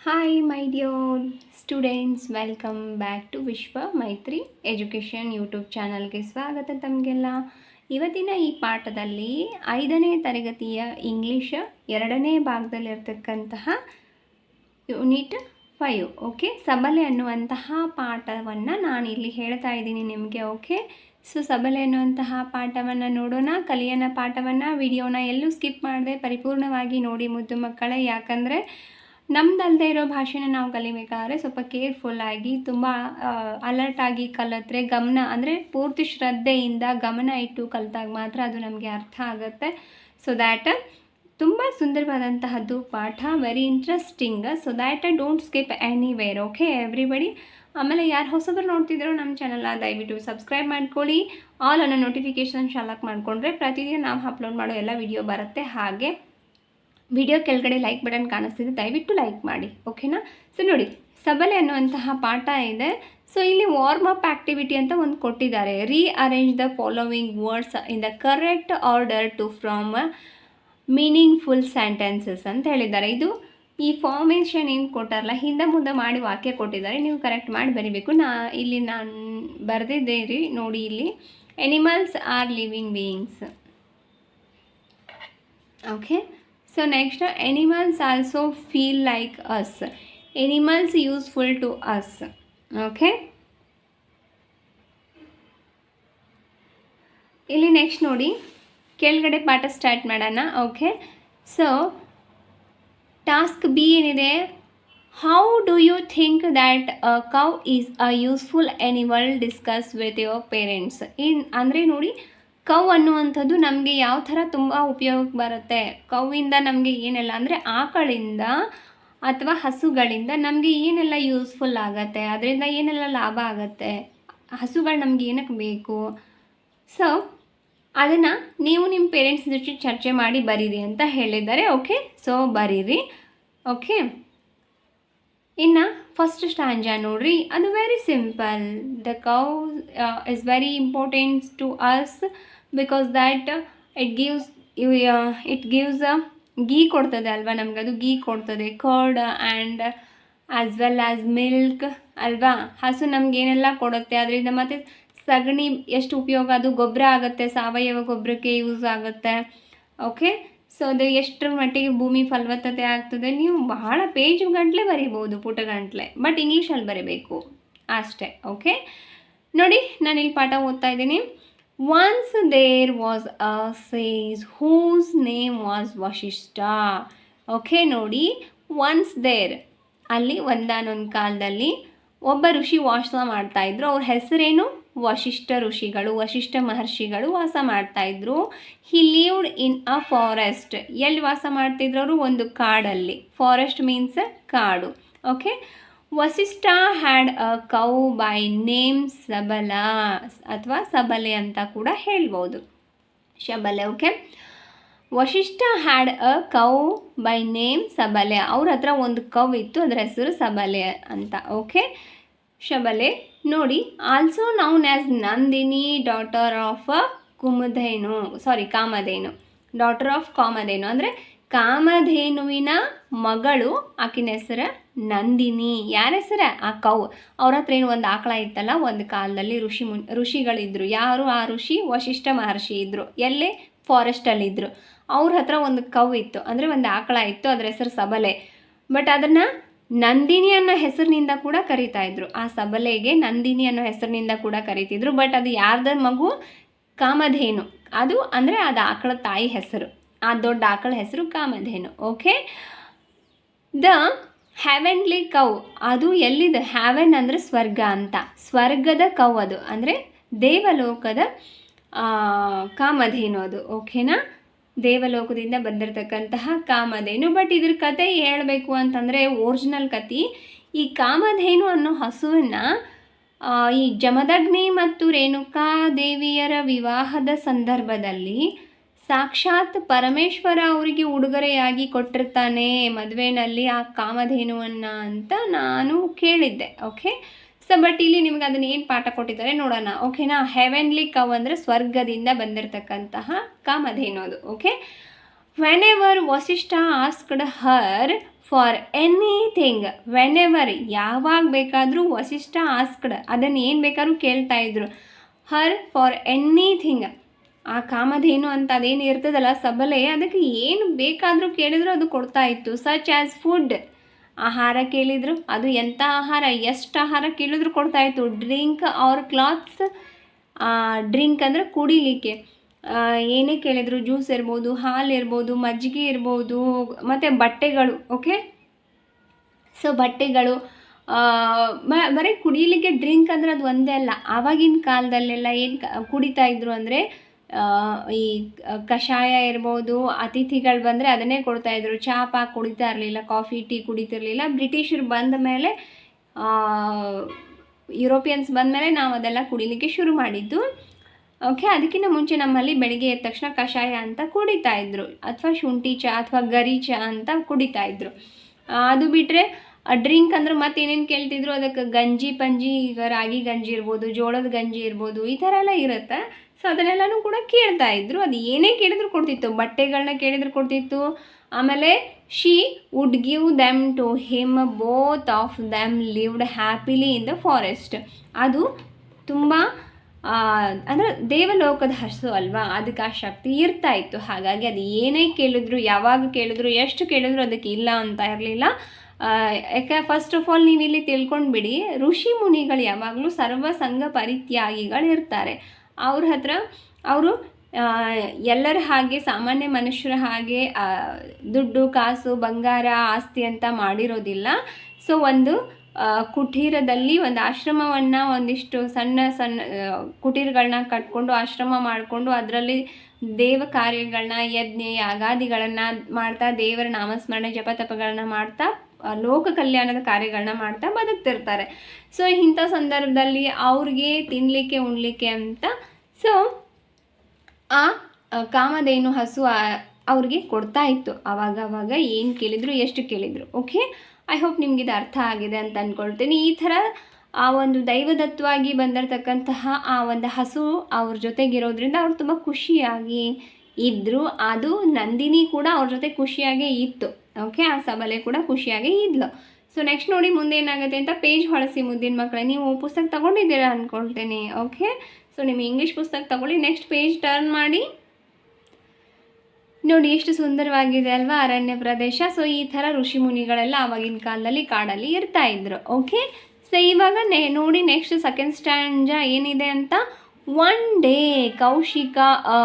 Hi my dear students welcome back to Vishwa Maitri education YouTube ಚಾನಲ್ಗೆ ಸ್ವಾಗತ ತಮಗೆಲ್ಲ. ಇವತ್ತಿನ ಈ ಪಾಠದಲ್ಲಿ ಐದನೇ ತರಗತಿಯ ಇಂಗ್ಲೀಷ ಎರಡನೇ ಭಾಗದಲ್ಲಿರ್ತಕ್ಕಂತಹ ಯೂನಿಟ್ ಫೈವ್ ಓಕೆ ಸಬಲೆ ಅನ್ನುವಂತಹ ಪಾಠವನ್ನು ನಾನು ಇಲ್ಲಿ ಹೇಳ್ತಾ ಇದ್ದೀನಿ ನಿಮಗೆ ಓಕೆ ಸೊ ಸಬಲೆ ಅನ್ನುವಂತಹ ಪಾಠವನ್ನು ನೋಡೋಣ, ಕಲಿಯನ ಪಾಠವನ್ನು, ವಿಡಿಯೋನ ಎಲ್ಲೂ ಸ್ಕಿಪ್ ಮಾಡದೆ ಪರಿಪೂರ್ಣವಾಗಿ ನೋಡಿ ಮುದ್ದು ಮಕ್ಕಳೇ. ಯಾಕಂದರೆ ನಮ್ದಲ್ಲದೆ ಇರೋ ಭಾಷೆನ ನಾವು ಕಲಿಬೇಕಾದ್ರೆ ಸ್ವಲ್ಪ ಕೇರ್ಫುಲ್ಲಾಗಿ ತುಂಬ ಆಗಿ ಕಲಿತ್ರೆ ಗಮನ ಅಂದರೆ ಪೂರ್ತಿ ಶ್ರದ್ಧೆಯಿಂದ ಗಮನ ಇಟ್ಟು ಕಲಿತಾಗ ಮಾತ್ರ ಅದು ನಮಗೆ ಅರ್ಥ ಆಗುತ್ತೆ. ಸೊ ದ್ಯಾಟ್ ತುಂಬ ಸುಂದರವಾದಂತಹದ್ದು ಪಾಠ very interesting so that don't skip anywhere okay everybody ಆಮೇಲೆ ಯಾರು ಹೊಸಬರು ನೋಡ್ತಿದ್ರು ನಮ್ಮ ಚಾನಲ್ನ ದಯವಿಟ್ಟು ಸಬ್ಸ್ಕ್ರೈಬ್ ಮಾಡ್ಕೊಳ್ಳಿ. ಆಲ್ ಅನ್ನೋ ನೋಟಿಫಿಕೇಷನ್ ಶಾಲಕ್ ಮಾಡಿಕೊಂಡ್ರೆ ಪ್ರತಿದಿನ ನಾವು ಅಪ್ಲೋಡ್ ಮಾಡೋ ಎಲ್ಲ ವಿಡಿಯೋ ಬರುತ್ತೆ ಹಾಗೆ. ವಿಡಿಯೋ ಕೆಳಗಡೆ ಲೈಕ್ ಬಟನ್ ಕಾಣಿಸ್ತಿದೆ, ದಯವಿಟ್ಟು ಲೈಕ್ ಮಾಡಿ ಓಕೆನಾ ಸೊ ನೋಡಿ, ಸಬಲೆ ಅನ್ನುವಂತಹ ಪಾಠ ಇದೆ. ಸೊ ಇಲ್ಲಿ ವಾರ್ಮ್ ಅಪ್ ಆ್ಯಕ್ಟಿವಿಟಿ ಅಂತ ಒಂದು ಕೊಟ್ಟಿದ್ದಾರೆ. Rearrange the following words in the correct order to from meaningful sentences ಅಂತ ಹೇಳಿದ್ದಾರೆ. ಇದು ಈ ಫಾರ್ಮೇಷನ್ ಏನು ಕೊಟ್ಟಾರಲ್ಲ, ಹಿಂದೆ ಮುಂದೆ ಮಾಡಿ ವಾಕ್ಯ ಕೊಟ್ಟಿದ್ದಾರೆ. ನೀವು ಕರೆಕ್ಟ್ ಮಾಡಿ ಬರಿಬೇಕು. ನಾ ಇಲ್ಲಿ ನಾನು ಬರೆದಿದ್ದೀರಿ ನೋಡಿ ಇಲ್ಲಿ. Animals are living beings okay so next animals also feel like us animals useful to us okay ಇಲ್ಲಿ ನೆಕ್ಸ್ಟ್ ನೋಡಿ, ಕೆಳಗಡೆ ಪಾಠ ಸ್ಟಾರ್ಟ್ ಮಾಡೋಣ. ಓಕೆ ಸೊ ಟಾಸ್ಕ್ ಬಿ ಏನಿದೆ? How do you think that a cow is a useful animal discuss with your parents in ಅಂದರೆ ನೋಡಿ cow ಅನ್ನುವಂಥದ್ದು ನಮಗೆ ಯಾವ ಥರ ತುಂಬ ಉಪಯೋಗಕ್ಕೆ ಬರುತ್ತೆ? ಕೌವಿಂದ ನಮಗೆ ಏನೆಲ್ಲ ಅಂದರೆ ಆಕಳಿಂದ ಅಥವಾ ಹಸುಗಳಿಂದ ನಮಗೆ ಏನೆಲ್ಲ ಯೂಸ್ಫುಲ್ ಆಗುತ್ತೆ? ಅದರಿಂದ ಏನೆಲ್ಲ ಲಾಭ ಆಗುತ್ತೆ? ಹಸುಗಳು ನಮ್ಗೆ ಏನಕ್ಕೆ ಬೇಕು? ಸೊ ಅದನ್ನು ನೀವು ನಿಮ್ಮ ಪೇರೆಂಟ್ಸ್ ಜೊತೆ ಚರ್ಚೆ ಮಾಡಿ ಬರೀರಿ ಅಂತ ಹೇಳಿದ್ದಾರೆ. ಓಕೆ ಸೊ ಬರೀರಿ. ಓಕೆ ಇನ್ನು ಫಸ್ಟ್ ಸ್ಟ್ಯಾಂಜಾ ನೋಡ್ರಿ. ಅದು very simple the cow is very important to us because that it gives it gives ghee ಕೊಡ್ತದೆ ಅಲ್ವಾ ನಮ್ಗೆ? ಅದು ಗೀ ಕೊಡ್ತದೆ. Curd and as well as milk ಅಲ್ವಾ? ಹಸು ನಮಗೇನೆಲ್ಲ ಕೊಡುತ್ತೆ? ಅದರಿಂದ ಮತ್ತು ಸಗಣಿ ಎಷ್ಟು ಉಪಯೋಗ? ಅದು ಗೊಬ್ಬರ ಆಗುತ್ತೆ. ಸಾವಯವ ಗೊಬ್ಬರಕ್ಕೆ ಯೂಸ್ ಆಗುತ್ತೆ. ಓಕೆ ಸೊ ಅದು ಎಷ್ಟರ ಮಟ್ಟಿಗೆ ಭೂಮಿ ಫಲವತ್ತತೆ ಆಗ್ತದೆ? ನೀವು ಬಹಳ ಪೇಜ್ ಗಂಟಲೆ ಬರೀಬೋದು ಪುಟ ಗಂಟಲೆ. ಬಟ್ ಇಂಗ್ಲೀಷಲ್ಲಿ ಬರೀಬೇಕು. ಅಷ್ಟೇ. ಓಕೆ ನೋಡಿ ನಾನು ಇಲ್ಲಿ ಪಾಠ ಓದ್ತಾ ಇದ್ದೀನಿ. Once there was a sage whose name was Vashishtha okay ನೋಡಿ. ಒನ್ಸ್ ದೇರ್ ಅಲ್ಲಿ, ಒಂದಾನೊಂದು ಕಾಲದಲ್ಲಿ ಒಬ್ಬ ಋಷಿ ವಾಸ ಮಾಡ್ತಾ ಇದ್ರು. ಅವ್ರ ಹೆಸರೇನು? ವಶಿಷ್ಠ ಋಷಿಗಳು, ವಶಿಷ್ಠ ಮಹರ್ಷಿಗಳು ವಾಸ ಮಾಡ್ತಾ ಇದ್ರು. ಹಿ ಲೀವ್ಡ್ ಇನ್ ಅ ಫಾರೆಸ್ಟ್ ಎಲ್ಲಿ ವಾಸ ಮಾಡ್ತಿದ್ರು ಅವರು? ಒಂದು ಕಾಡಲ್ಲಿ. ಫಾರೆಸ್ಟ್ ಮೀನ್ಸ್ ಕಾಡು. Okay Vasishtha had a cow by name Sabala ಅಥವಾ ಸಬಲೆ ಅಂತ ಕೂಡ ಹೇಳ್ಬೋದು. Shabale, okay? Vashishtha had a cow by name Sabale. ಅವ್ರ ಹತ್ರ ಒಂದು ಕೌ ಇತ್ತು, ಅದರ ಹೆಸರು ಸಬಲೆ ಅಂತ, ಓಕೆ? ಶಬಲೆ, ನೋಡಿ also known as Nandini daughter of Kumadhenu sorry Kamadhenu. Daughter of Kamadhenu ಅಂದರೆ ಕಾಮಧೇನುವಿನ ಮಗಳು, ಆಕಿನ ಹೆಸರ ನಂದಿನಿ. ಯಾರ ಹೆಸರ? ಆ ಕೌ. ಅವ್ರ ಹತ್ರ ಏನು ಒಂದು ಆಕಳ ಇತ್ತಲ್ಲ, ಒಂದು ಕಾಲದಲ್ಲಿ ಋಷಿ ಮುನ್, ಋಷಿಗಳಿದ್ರು. ಯಾರು? ಆ ಋಷಿ ವಶಿಷ್ಠ ಮಹರ್ಷಿ ಇದ್ದರು ಎಲ್ಲೇ? ಫಾರೆಸ್ಟಲ್ಲಿದ್ದರು ಅವ್ರ ಹತ್ರ ಒಂದು ಕೌ ಇತ್ತು. ಅಂದರೆ ಒಂದು ಆಕಳ ಇತ್ತು, ಅದ್ರ ಹೆಸರು ಸಬಲೆ. ಬಟ್ ಅದನ್ನು ನಂದಿನಿ ಅನ್ನೋ ಹೆಸರಿನಿಂದ ಕೂಡ ಕರಿತಾ ಇದ್ರು. ಆ ಸಬಲೆಗೆ ನಂದಿನಿ ಅನ್ನೋ ಹೆಸರಿನಿಂದ ಕೂಡ ಕರಿತಿದ್ರು. ಬಟ್ ಅದು ಯಾರ್ದ ಮಗು? ಕಾಮಧೇನು. ಅದು ಅಂದರೆ ಅದು ಆಕಳ ತಾಯಿ ಹೆಸರು. ಆ ದೊಡ್ಡ ಆಕಳ ಹೆಸರು Kamadhenu okay the heavenly cow ಅದು ಎಲ್ಲಿದೆ? ಹ್ಯಾವೆನ್ ಅಂದರೆ ಸ್ವರ್ಗ ಅಂತ. ಸ್ವರ್ಗದ ಕೌ ಅದು, ಅಂದರೆ ದೇವಲೋಕದ ಕಾಮಧೇನು ಅದು ಓಕೆನಾ ದೇವಲೋಕದಿಂದ ಬಂದಿರತಕ್ಕಂತಹ ಕಾಮಧೇನು. ಬಟ್ ಇದ್ರ ಕತೆ ಹೇಳಬೇಕು ಅಂತಂದರೆ ಒರಿಜಿನಲ್ ಕತೆ ಈ ಕಾಮಧೇನು ಅನ್ನೋ ಹಸುವನ್ನು ಈ ಜಮದಗ್ನಿ ಮತ್ತು ರೇಣುಕಾ ದೇವಿಯರ ವಿವಾಹದ ಸಂದರ್ಭದಲ್ಲಿ ಸಾಕ್ಷಾತ್ ಪರಮೇಶ್ವರ ಅವರಿಗೆ ಉಡುಗೊರೆಯಾಗಿ ಕೊಟ್ಟಿರ್ತಾನೆ ಮದುವೆನಲ್ಲಿ ಆ ಕಾಮಧೇನುವನ್ನು ಅಂತ ನಾನು ಕೇಳಿದ್ದೆ ಓಕೆ ಸೊ ಬಟ್ ಇಲ್ಲಿ ನಿಮ್ಗೆ ಅದನ್ನ ಏನು ಪಾಠ ಕೊಟ್ಟಿದ್ದಾರೆ ನೋಡೋಣ ಓಕೆನಾ ಹೆವೆನ್ಲಿ ಕವ್ ಅಂದರೆ ಸ್ವರ್ಗದಿಂದ ಬಂದಿರತಕ್ಕಂತಹ ಕಾಮಧೇನು ಅದು okay whenever Vasishtha asked her for anything whenever ಯಾವಾಗ ಬೇಕಾದರೂ ವಸಿಷ್ಠ ಆಸ್ಕ್ಡ್ ಅದನ್ನು ಏನು ಬೇಕಾದ್ರೂ ಕೇಳ್ತಾ ಇದ್ರು ಹರ್ ಫಾರ್ ಎನಿಥಿಂಗ್ ಆ ಕಾಮಧೇನು ಅಂತ ಅದೇನು ಇರ್ತದಲ್ಲ ಸಬಲೆ, ಅದಕ್ಕೆ ಏನು ಬೇಕಾದರೂ ಕೇಳಿದ್ರು ಅದು ಕೊಡ್ತಾ ಇತ್ತು. ಸಚ್ ಆ್ಯಸ್ ಫುಡ್ ಆಹಾರ ಕೇಳಿದ್ರು, ಅದು ಎಂಥ ಆಹಾರ, ಎಷ್ಟು ಆಹಾರ ಕೇಳಿದ್ರು ಕೊಡ್ತಾ ಇತ್ತು. ಡ್ರಿಂಕ್ ಅವ್ರ ಕ್ಲಾತ್ಸ್ ಡ್ರಿಂಕ್ ಅಂದರೆ ಕುಡಿಲಿಕ್ಕೆ. ಏನೇ ಕೇಳಿದ್ರು ಜ್ಯೂಸ್ ಇರ್ಬೋದು, ಹಾಲು ಇರ್ಬೋದು, ಮಜ್ಜಿಗೆ ಇರ್ಬೋದು, ಮತ್ತು ಬಟ್ಟೆಗಳು ಓಕೆ ಸೊ ಬಟ್ಟೆಗಳು ಬರೀ ಕುಡಿಯಲಿಕ್ಕೆ ಡ್ರಿಂಕ್ ಅಂದ್ರೆ ಅದು ಒಂದೇ ಅಲ್ಲ. ಆವಾಗಿನ ಕಾಲದಲ್ಲೆಲ್ಲ ಏನು ಕುಡಿತಾ ಇದ್ರು ಅಂದರೆ ಈ ಕಷಾಯ ಇರ್ಬೋದು, ಅತಿಥಿಗಳು ಬಂದರೆ ಅದನ್ನೇ ಕೊಡ್ತಾ ಇದ್ರು. ಚಹಾ ಕುಡಿತಾ ಇರಲಿಲ್ಲ, ಕಾಫಿ, ಟೀ ಕುಡಿತಿರ್ಲಿಲ್ಲ. ಬ್ರಿಟಿಷರು ಬಂದ ಮೇಲೆ ಯುರೋಪಿಯನ್ಸ್ ಬಂದ ಮೇಲೆ ನಾವು ಅದೆಲ್ಲ ಕುಡಿಲಿಕ್ಕೆ ಶುರು ಮಾಡಿದ್ದು. ಓಕೆ, ಅದಕ್ಕಿಂತ ಮುಂಚೆ ನಮ್ಮಲ್ಲಿ ಬೆಳಿಗ್ಗೆ ಎದ್ದ ತಕ್ಷಣ ಕಷಾಯ ಅಂತ ಕುಡಿತಾ ಇದ್ರು. ಅಥವಾ ಶುಂಠಿ ಚಹಾ ಅಥವಾ ಗರಿ ಚಹಾ ಅಂತ ಕುಡಿತಾ ಇದ್ರು. ಅದು ಬಿಟ್ಟರೆ ಡ್ರಿಂಕ್ ಅಂದ್ರೆ ಮತ್ತೆ ಏನೇನು ಕೇಳ್ತಿದ್ರು? ಅದಕ್ಕೆ ಗಂಜಿ ಪಂಜಿ, ಈಗ ರಾಗಿ ಗಂಜಿ ಇರ್ಬೋದು, ಜೋಳದ ಗಂಜಿ ಇರ್ಬೋದು, ಈ ಥರ ಎಲ್ಲ ಇರುತ್ತೆ. ಸೊ ಅದನ್ನೆಲ್ಲನೂ ಕೂಡ ಕೇಳ್ತಾ ಇದ್ರು. ಅದು ಏನೇ ಕೇಳಿದ್ರು ಕೊಡ್ತಿತ್ತು. ಬಟ್ಟೆಗಳನ್ನ ಕೇಳಿದ್ರು ಕೊಡ್ತಿತ್ತು. ಆಮೇಲೆ she would give them to him both of them lived happily in the forest ಅದು ತುಂಬ ಅಂದರೆ ದೇವಲೋಕದ ಹಸು ಅಲ್ವಾ? ಅದಕ್ಕೆ ಆ ಶಕ್ತಿ ಇರ್ತಾ ಇತ್ತು. ಹಾಗಾಗಿ ಅದು ಏನೇ ಕೇಳಿದ್ರು, ಯಾವಾಗ ಕೇಳಿದ್ರು, ಎಷ್ಟು ಕೇಳಿದ್ರು ಅದಕ್ಕೆ ಇಲ್ಲ ಅಂತ ಇರಲಿಲ್ಲ. ಯಾಕೆ ಫಸ್ಟ್ ಆಫ್ ಆಲ್ ನೀವು ಇಲ್ಲಿ ತಿಳ್ಕೊಂಡ್ಬಿಡಿ, ಋಷಿ ಮುನಿಗಳು ಯಾವಾಗಲೂ ಸರ್ವ ಸಂಘ ಪರಿತ್ಯಾಗಿಗಳು ಇರ್ತಾರೆ ಅವ್ರ ಹತ್ರ ಅವರು ಎಲ್ಲರ ಹಾಗೆ ಸಾಮಾನ್ಯ ಮನುಷ್ಯರ ಹಾಗೆ ದುಡ್ಡು, ಕಾಸು, ಬಂಗಾರ, ಆಸ್ತಿ ಅಂತ ಮಾಡಿರೋದಿಲ್ಲ. ಸೊ ಒಂದು ಕುಟೀರದಲ್ಲಿ ಒಂದು ಆಶ್ರಮವನ್ನು ಒಂದಿಷ್ಟು ಸಣ್ಣ ಸಣ್ಣ ಕುಟೀರಗಳನ್ನ ಕಟ್ಕೊಂಡು ಆಶ್ರಮ ಮಾಡಿಕೊಂಡು ಅದರಲ್ಲಿ ದೇವ ಕಾರ್ಯಗಳನ್ನ ಯಜ್ಞ ಯಾಗಾದಿಗಳನ್ನು ಮಾಡ್ತಾ ದೇವರ ನಾಮಸ್ಮರಣೆ, ಜಪತಪಗಳನ್ನ ಮಾಡ್ತಾ ಲೋಕ ಕಲ್ಯಾಣದ ಕಾರ್ಯಗಳನ್ನ ಮಾಡ್ತಾ ಬದುಕ್ತಿರ್ತಾರೆ. ಸೊ ಇಂಥ ಸಂದರ್ಭದಲ್ಲಿ ಅವ್ರಿಗೆ ತಿನ್ನಲಿಕ್ಕೆ ಉಣ್ಲಿಕ್ಕೆ ಅಂತ ಸೊ ಆ ಕಾಮಧೇನು ಹಸು ಅವ್ರಿಗೆ ಕೊಡ್ತಾ ಇತ್ತು. ಆವಾಗ ಅವಾಗ ಏನು ಕೇಳಿದ್ರು, ಎಷ್ಟು ಕೇಳಿದ್ರು. ಓಕೆ ಐ ಹೋಪ್ ನಿಮ್ಗೆ ಇದು ಅರ್ಥ ಆಗಿದೆ ಅಂತ ಅಂದ್ಕೊಳ್ತೀನಿ ಈ ಥರ ಆ ಒಂದು ದೈವದತ್ತವಾಗಿ ಬಂದಿರತಕ್ಕಂತಹ ಆ ಒಂದು ಹಸು ಅವ್ರ ಜೊತೆಗಿರೋದ್ರಿಂದ ಅವ್ರು ತುಂಬ ಖುಷಿಯಾಗಿ ಇದ್ದರು ಅದು ನಂದಿನಿ ಕೂಡ ಅವ್ರ ಜೊತೆ ಖುಷಿಯಾಗೇ ಇತ್ತು. ಓಕೆ ಆ ಸಬಲೆ ಕೂಡ ಖುಷಿಯಾಗಿ ಇದ್ಲು. ಸೊ ನೆಕ್ಸ್ಟ್ ನೋಡಿ ಮುಂದೆ ಏನಾಗುತ್ತೆ ಅಂತ ಪೇಜ್ ಹೊಳಸಿ ಮುದ್ದಿನ ಮಕ್ಕಳೇ ನೀವು ಪುಸ್ತಕ ತಗೊಂಡಿದ್ದೀರಾ ಅಂದ್ಕೊಳ್ತೀನಿ ಓಕೆ ಸೊ ನಿಮ್ಮ ಇಂಗ್ಲೀಷ್ ಪುಸ್ತಕ ತಗೊಳ್ಳಿ. ನೆಕ್ಸ್ಟ್ ಪೇಜ್ ಟರ್ನ್ ಮಾಡಿ. ನೋಡಿ, ಎಷ್ಟು ಸುಂದರವಾಗಿದೆ ಅಲ್ವಾ ಅರಣ್ಯ ಪ್ರದೇಶ. ಸೊ ಈ ಥರ ಋಷಿ ಮುನಿಗಳೆಲ್ಲ ಆವಾಗಿನ ಕಾಲದಲ್ಲಿ ಕಾಡಲ್ಲಿ ಇರ್ತಾ ಇದ್ರು. ಓಕೆ ಸೊ ಇವಾಗ ನೆ, ನೋಡಿ ನೆಕ್ಸ್ಟ್ ಸೆಕೆಂಡ್ ಸ್ಟ್ಯಾಂಡ್ ಏನಿದೆ ಅಂತ? One day Kaushika a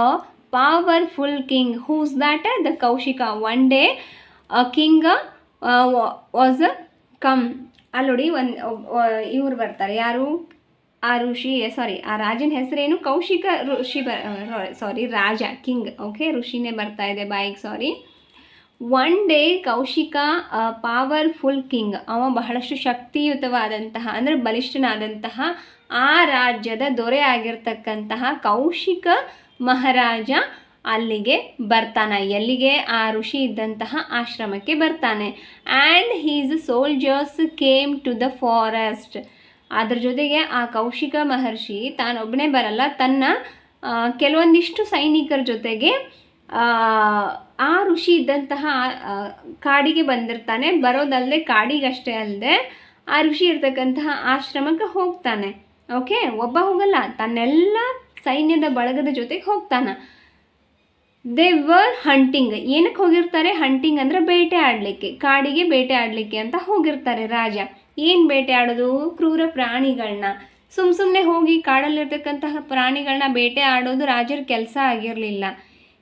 powerful king whose that the Kaushika. One day king was come ಅಲ್ಲಿ ನೋಡಿ ಒಂದು ಇವ್ರು ಬರ್ತಾರೆ. ಯಾರು? ಆ ಋಷಿ ಸಾರಿ ಆ ರಾಜನ ಹೆಸರೇನು? ಕೌಶಿಕ ಋಷಿ ಬ ಸಾರಿ ರಾಜ ಕಿಂಗ್ ಓಕೆ ಋಷಿನೇ ಬರ್ತಾ ಇದೆ ಬಾಯಿಗೆ sorry one day Kaushika powerful king ಅವ ಬಹಳಷ್ಟು ಶಕ್ತಿಯುತವಾದಂತಹ, ಅಂದರೆ ಬಲಿಷ್ಠನಾದಂತಹ ಆ ರಾಜ್ಯದ ದೊರೆ ಆಗಿರ್ತಕ್ಕಂತಹ ಕೌಶಿಕ ಮಹಾರಾಜ ಅಲ್ಲಿಗೆ ಬರ್ತಾನೆ. ಎಲ್ಲಿಗೆ? ಆ ಋಷಿ ಇದ್ದಂತಹ ಆಶ್ರಮಕ್ಕೆ ಬರ್ತಾನೆ. And his soldiers came to the forest ಅದ್ರ ಜೊತೆಗೆ ಆ ಕೌಶಿಕ ಮಹರ್ಷಿ ತಾನೊಬ್ಬನೇ ಬರಲ್ಲ. ತನ್ನ ಕೆಲವೊಂದಿಷ್ಟು ಸೈನಿಕರ ಜೊತೆಗೆ ಆ, ಋಷಿ ಇದ್ದಂತಹ ಕಾಡಿಗೆ ಬಂದಿರ್ತಾನೆ. ಬರೋದಲ್ಲದೆ ಕಾಡಿಗಷ್ಟೇ ಅಲ್ಲದೆ ಆ ಋಷಿ ಇರ್ತಕ್ಕಂತಹ ಆಶ್ರಮಕ್ಕೆ ಹೋಗ್ತಾನೆ. ಓಕೆ ಒಬ್ಬ ಹೋಗಲ್ಲ. ತನ್ನೆಲ್ಲ ಸೈನ್ಯದ ಬಳಗದ ಜೊತೆಗೆ ಹೋಗ್ತಾನೆ. ದೇ ವರ್ ಹಂಟಿಂಗ್ ಏನಕ್ಕೆ ಹೋಗಿರ್ತಾರೆ? ಹಂಟಿಂಗ್ ಅಂದರೆ ಬೇಟೆ ಆಡಲಿಕ್ಕೆ. ಕಾಡಿಗೆ ಬೇಟೆ ಆಡಲಿಕ್ಕೆ ಅಂತ ಹೋಗಿರ್ತಾರೆ ರಾಜ. ಏನು ಬೇಟೆ ಆಡೋದು? ಕ್ರೂರ ಪ್ರಾಣಿಗಳನ್ನ ಸುಮ್ಮ ಸುಮ್ಮನೆ ಹೋಗಿ ಕಾಡಲ್ಲಿರ್ತಕ್ಕಂತಹ ಪ್ರಾಣಿಗಳನ್ನ ಬೇಟೆ ಆಡೋದು ರಾಜರ ಕೆಲಸ ಆಗಿರಲಿಲ್ಲ.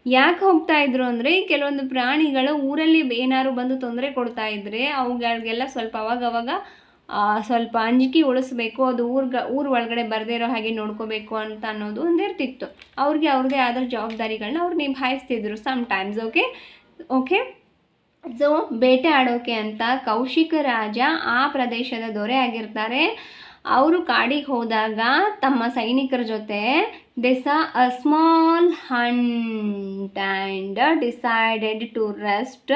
ಯಾಕೆ ಹೋಗ್ತಾ ಇದ್ರು ಅಂದರೆ ಕೆಲವೊಂದು ಪ್ರಾಣಿಗಳು ಊರಲ್ಲಿ ಏನಾದ್ರು ಬಂದು ತೊಂದರೆ ಕೊಡ್ತಾ ಇದ್ರೆ, ಅವುಗಳಿಗೆಲ್ಲ ಸ್ವಲ್ಪ ಅವಾಗವಾಗ ಸ್ವಲ್ಪ ಅಂಜಿಕೆ ಉಳಿಸ್ಬೇಕು, ಅದು ಊರ್ಗ, ಊರ ಒಳಗಡೆ ಬರದೇ ಇರೋ ಹಾಗೆ ನೋಡ್ಕೋಬೇಕು ಅಂತ ಅನ್ನೋದು ಒಂದು ಇರ್ತಿತ್ತು. ಅವ್ರಿಗೆ ಅವ್ರದ್ದೇ ಆದ ಜವಾಬ್ದಾರಿಗಳನ್ನ ಅವ್ರು ನಿಭಾಯಿಸ್ತಿದ್ರು sometimes okay okay so ಬೇಟೆ ಆಡೋಕೆ ಅಂತ ಕೌಶಿಕ ರಾಜ ಆ ಪ್ರದೇಶದ ದೊರೆ ಆಗಿರ್ತಾರೆ. ಅವರು ಕಾಡಿಗೆ ಹೋದಾಗ ತಮ್ಮ ಸೈನಿಕರ ಜೊತೆ this a small hunt and decided to rest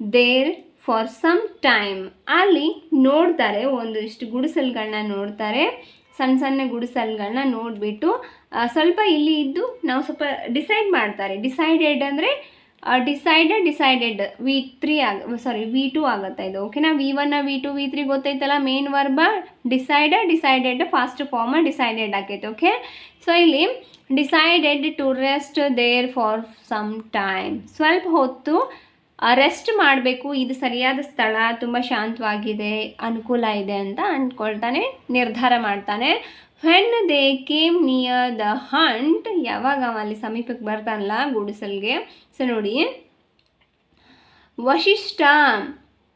there for some time ಅಲ್ಲಿ ನೋಡ್ತಾರೆ ಒಂದಿಷ್ಟು ಗುಡಿಸಲುಗಳನ್ನ ನೋಡ್ತಾರೆ ಸಣ್ಣ ಸಣ್ಣ ಗುಡಿಸಲುಗಳನ್ನ ನೋಡಿಬಿಟ್ಟು ಸ್ವಲ್ಪ ಇಲ್ಲಿ ಇದ್ದು ನಾವು ಸ್ವಲ್ಪ ಡಿಸೈಡ್ ಮಾಡ್ತಾರೆ. ಡಿಸೈಡೆಡ್ ಅಂದರೆ ಡಿಸೈಡೆಡ್ ಡಿಸೈಡೆಡ್ ವಿ ತ್ರೀ ಆಗ ಸಾರಿ ವಿ ಟು ಆಗುತ್ತೆ ಇದು? ಓಕೆನಾ V one V two V three ಗೊತ್ತೈತಲ್ಲ main verb decide decided past form decided ಆಗೈತೆ ಓಕೆ ಸೊ ಇಲ್ಲಿ decided to rest there for some time ಸ್ವಲ್ಪ ಹೊತ್ತು ರೆಸ್ಟ್ ಮಾಡಬೇಕು, ಇದು ಸರಿಯಾದ ಸ್ಥಳ, ತುಂಬ ಶಾಂತವಾಗಿದೆ, ಅನುಕೂಲ ಇದೆ ಅಂತ ಅಂದ್ಕೊಳ್ತಾನೆ, ನಿರ್ಧಾರ ಮಾಡ್ತಾನೆ. When they came near the hut ಯಾವಾಗ ಅವ ಸಮೀಪಕ್ಕೆ ಬರ್ತಾನಲ್ಲ ಗುಡಿಸಲ್ಗೆ. ಸೊ ನೋಡಿ, Vasishtha,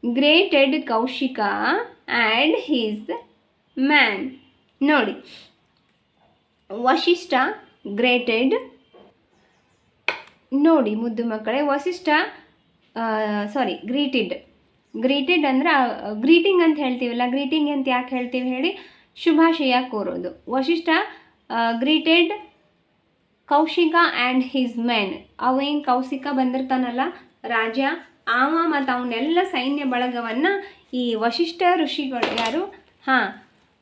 greeted Kaushika and his man ನೋಡಿ, ವಶಿಷ್ಠ, ಗ್ರೇಟೆಡ್, ನೋಡಿ ಮುದ್ದು ಮಕ್ಕಳೇ ವಸಿಷ್ಠ ಸಾರಿ ಗ್ರೀಟೆಡ್ ಗ್ರೀಟೆಡ್ ಅಂದ್ರೆ ಗ್ರೀಟಿಂಗ್ ಅಂತ ಹೇಳ್ತೀವಲ್ಲ ಗ್ರೀಟಿಂಗ್ ಅಂತ ಯಾಕೆ ಹೇಳ್ತೀವಿ ಹೇಳಿ? ಶುಭಾಶಯ ಕೋರೋದು. Vasishtha greeted Kaushika and his men ಅವೇನು ಕೌಶಿಕ ಬಂದಿರ್ತಾನಲ್ಲ? ರಾಜ ಆವ ಮತ್ತು ಅವನ್ನೆಲ್ಲ ಸೈನ್ಯ ಬಳಗವನ್ನು ಈ ವಶಿಷ್ಠ ಋಷಿಗಳು ಯಾರು? ಹಾಂ,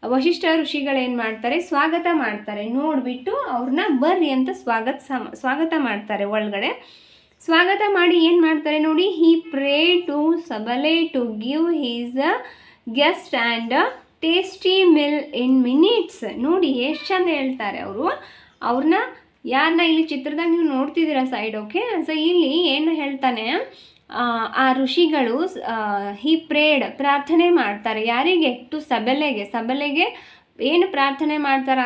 ವಶಿಷ್ಠ ಋಷಿಗಳೇನು ಮಾಡ್ತಾರೆ? ಸ್ವಾಗತ ಮಾಡ್ತಾರೆ. ನೋಡಿಬಿಟ್ಟು ಅವ್ರನ್ನ ಬರ್ರಿ ಅಂತ ಸ್ವಾಗತ ಸ್ವಾಗತ ಮಾಡ್ತಾರೆ ಒಳಗಡೆ. ಸ್ವಾಗತ ಮಾಡಿ ಏನು ಮಾಡ್ತಾರೆ ನೋಡಿ he pray to Sabala to give his guest and tasty meal in minutes ನೋಡಿ ಎಷ್ಟು ಚಂದ ಹೇಳ್ತಾರೆ ಅವರು. ಅವ್ರನ್ನ ಯಾರನ್ನ ಇಲ್ಲಿ ಚಿತ್ರದಾಗ ನೀವು ನೋಡ್ತಿದ್ದೀರಾ ಸೈಡ್ ಓಕೆ ಸೊ ಇಲ್ಲಿ ಏನು ಹೇಳ್ತಾನೆ ಆ, ಋಷಿಗಳು ಹಿ ಪ್ರೇಡ್ ಪ್ರಾರ್ಥನೆ ಮಾಡ್ತಾರೆ. ಯಾರಿಗೆ? ಟು ಸಬಲೆಗೆ ಸಬಲೆಗೆ ಏನು ಪ್ರಾರ್ಥನೆ ಮಾಡ್ತಾರೆ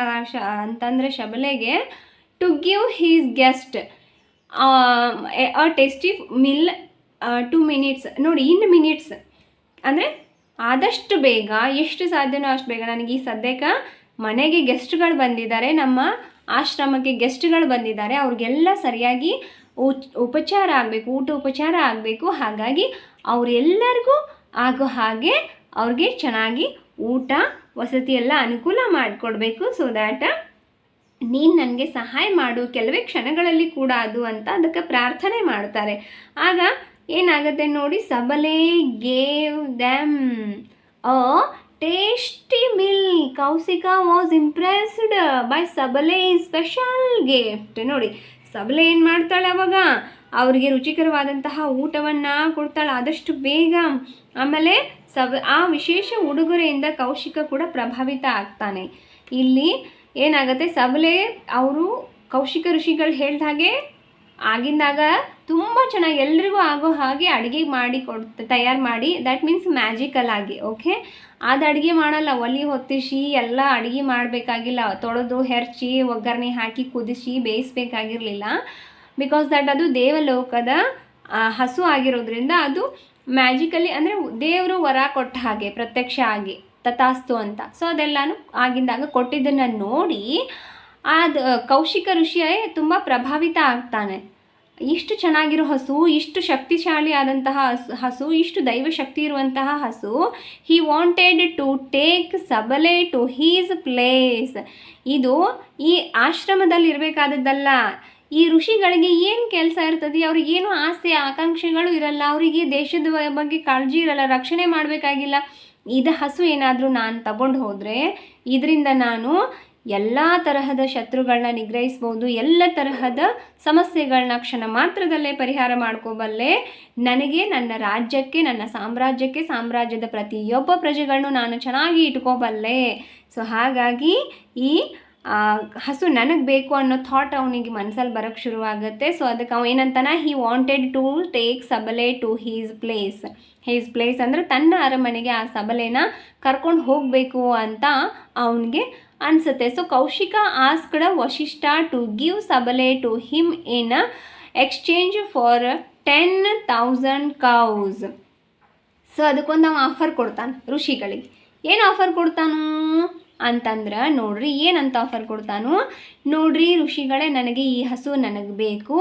ಅಂತಂದರೆ ಶಬಲೆಗೆ to give his guest a tasty meal to minutes ನೋಡಿ ಇನ್ ಮಿನಿಟ್ಸ್ ಅಂದರೆ ಆದಷ್ಟು ಬೇಗ, ಎಷ್ಟು ಸಾಧ್ಯನೋ ಅಷ್ಟು ಬೇಗ. ನನಗೆ ಈ ಸದ್ಯಕ್ಕೆ ಮನೆಗೆ ಗೆಸ್ಟ್ಗಳು ಬಂದಿದ್ದಾರೆ, ನಮ್ಮ ಆಶ್ರಮಕ್ಕೆ ಗೆಸ್ಟ್ಗಳು ಬಂದಿದ್ದಾರೆ. ಅವ್ರಿಗೆಲ್ಲ ಸರಿಯಾಗಿ ಉಪಚಾರ ಆಗಬೇಕು, ಊಟ ಉಪಚಾರ ಆಗಬೇಕು. ಹಾಗಾಗಿ ಅವರೆಲ್ಲರಿಗೂ ಆಗೋ ಹಾಗೆ ಅವ್ರಿಗೆ ಚೆನ್ನಾಗಿ ಊಟ, ವಸತಿ ಎಲ್ಲ ಅನುಕೂಲ ಮಾಡಿಕೊಡ್ಬೇಕು. ಸೊ ದ್ಯಾಟ್ ನೀನು ನನಗೆ ಸಹಾಯ ಮಾಡು, ಕೆಲವೇ ಕ್ಷಣಗಳಲ್ಲಿ ಕೂಡ ಅದು ಅಂತ ಅದಕ್ಕೆ ಪ್ರಾರ್ಥನೆ ಮಾಡ್ತಾರೆ. ಆಗ ಏನಾಗುತ್ತೆ ನೋಡಿ, Sabala gave them a tasty meal Kaushika was impressed by Sabala special gift ನೋಡಿ, ಸಬಲೆ ಏನು ಮಾಡ್ತಾಳೆ ಅವಾಗ? ಅವರಿಗೆ ರುಚಿಕರವಾದಂತಹ ಊಟವನ್ನು ಕೊಡ್ತಾಳೆ. ಆದಷ್ಟು ಬೇಗ ಆಮೇಲೆ ಸಬ, ಆ ವಿಶೇಷ ಉಡುಗೊರೆಯಿಂದ ಕೌಶಿಕ ಕೂಡ ಪ್ರಭಾವಿತ ಆಗ್ತಾನೆ. ಇಲ್ಲಿ ಏನಾಗುತ್ತೆ? ಸಬಲೆ ಅವರು ಕೌಶಿಕ ಋಷಿಗಳು ಹೇಳ್ದ ಹಾಗೆ ಆಗಿಂದಾಗ ತುಂಬ ಚೆನ್ನಾಗಿ ಎಲ್ರಿಗೂ ಆಗೋ ಹಾಗೆ ಅಡುಗೆ ಮಾಡಿ ಕೊಡ್ ತಯಾರು ಮಾಡಿ ದ್ಯಾಟ್ ಮೀನ್ಸ್ ಮ್ಯಾಜಿಕಲ್ ಆಗಿ ಓಕೆ ಅದು ಅಡುಗೆ ಮಾಡಲ್ಲ, ಒಲಿ ಹೊತ್ತಿಸಿ ಎಲ್ಲ ಅಡುಗೆ ಮಾಡಬೇಕಾಗಿಲ್ಲ, ತೊಳೆದು ಹೆರ್ಚಿ, ಒಗ್ಗರಣೆ ಹಾಕಿ ಕುದಿಸಿ ಬೇಯಿಸ್ಬೇಕಾಗಿರಲಿಲ್ಲ ಬಿಕಾಸ್ ದಟ್ ಅದು ದೇವಲೋಕದ ಹಸು ಆಗಿರೋದ್ರಿಂದ ಅದು ಮ್ಯಾಜಿಕಲಿ ಅಂದರೆ ದೇವರು ವರ ಕೊಟ್ಟ ಹಾಗೆ, ಪ್ರತ್ಯಕ್ಷ ಆಗಿ. ತಥಾಸ್ತು ಅಂತ. ಸೊ ಅದೆಲ್ಲಾನು ಆಗಿಂದಾಗ ಕೊಟ್ಟಿದ್ದನ್ನು ನೋಡಿ ಅದು ಕೌಶಿಕ ಋಷಿಯೇ ತುಂಬ ಪ್ರಭಾವಿತ ಆಗ್ತಾನೆ. ಇಷ್ಟು ಚೆನ್ನಾಗಿರೋ ಹಸು, ಇಷ್ಟು ಶಕ್ತಿಶಾಲಿ ಆದಂತಹ ಹಸು- ಇಷ್ಟು ಇಷ್ಟು ದೈವಶಕ್ತಿ ಇರುವಂತಹ ಹಸು he wanted to take Sabala to his place ಇದು ಈ ಆಶ್ರಮದಲ್ಲಿ ಇರಬೇಕಾದದ್ದಲ್ಲ ಈ ಋಷಿಗಳಿಗೆ ಏನು ಕೆಲಸ ಇರ್ತದೆ, ಅವ್ರಿಗೆ ಏನು ಆಸೆ, ಆಕಾಂಕ್ಷೆಗಳು ಇರಲ್ಲ, ಅವರಿಗೆ ದೇಶದ ಬಗ್ಗೆ ಕಾಳಜಿ ಇರಲ್ಲ, ರಕ್ಷಣೆ ಮಾಡಬೇಕಾಗಿಲ್ಲ. ಇದು ಹಸು ಏನಾದರೂ ನಾನು ತಗೊಂಡು ಹೋದರೆ ಇದರಿಂದ ನಾನು ಎಲ್ಲ ತರಹದ ಶತ್ರುಗಳನ್ನ ನಿಗ್ರಹಿಸ್ಬೋದು, ಎಲ್ಲ ತರಹದ ಸಮಸ್ಯೆಗಳನ್ನ ಕ್ಷಣ ಮಾತ್ರದಲ್ಲೇ ಪರಿಹಾರ ಮಾಡ್ಕೋಬಲ್ಲೆ ನನಗೆ ನನ್ನ ರಾಜ್ಯಕ್ಕೆ, ನನ್ನ ಸಾಮ್ರಾಜ್ಯಕ್ಕೆ, ಸಾಮ್ರಾಜ್ಯದ ಪ್ರತಿಯೊಬ್ಬ ಪ್ರಜೆಗಳನ್ನು ನಾನು ಚೆನ್ನಾಗಿ ಇಟ್ಕೋಬಲ್ಲೆ. ಸೊ ಹಾಗಾಗಿ ಈ ಹಸು ನನಗೆ ಬೇಕು ಅನ್ನೋ ಥಾಟ್ ಅವನಿಗೆ ಮನಸ್ಸಲ್ಲಿ ಬರೋಕ್ಕೆ ಶುರುವಾಗುತ್ತೆ. ಸೊ ಅದಕ್ಕೆ ಅವ ಏನಂತಾನ he wanted to take Sabala to his place his place ಅಂದರೆ ತನ್ನ ಅರಮನೆಗೆ ಆ ಸಬಲೆನ ಕರ್ಕೊಂಡು ಹೋಗಬೇಕು ಅಂತ ಅವನಿಗೆ ಅನಿಸುತ್ತೆ. So Kaushika asked Vasishtha to give Sabala to him in exchange for ten thousand cows so ಅದಕ್ಕೊಂದು ಆಫರ್ ಕೊಡ್ತಾನೆ ಋಷಿಗಳಿಗೆ. ಏನು ಆಫರ್ ಕೊಡ್ತಾನು? ಅಂತಂದ್ರೆ ನೋಡ್ರಿ ಏನಂತ ಆಫರ್ ಕೊಡ್ತಾನು, ನೋಡ್ರಿ ಋಷಿಗಳೇ ನನಗೆ ಈ ಹಸು ನನಗೆ ಬೇಕು.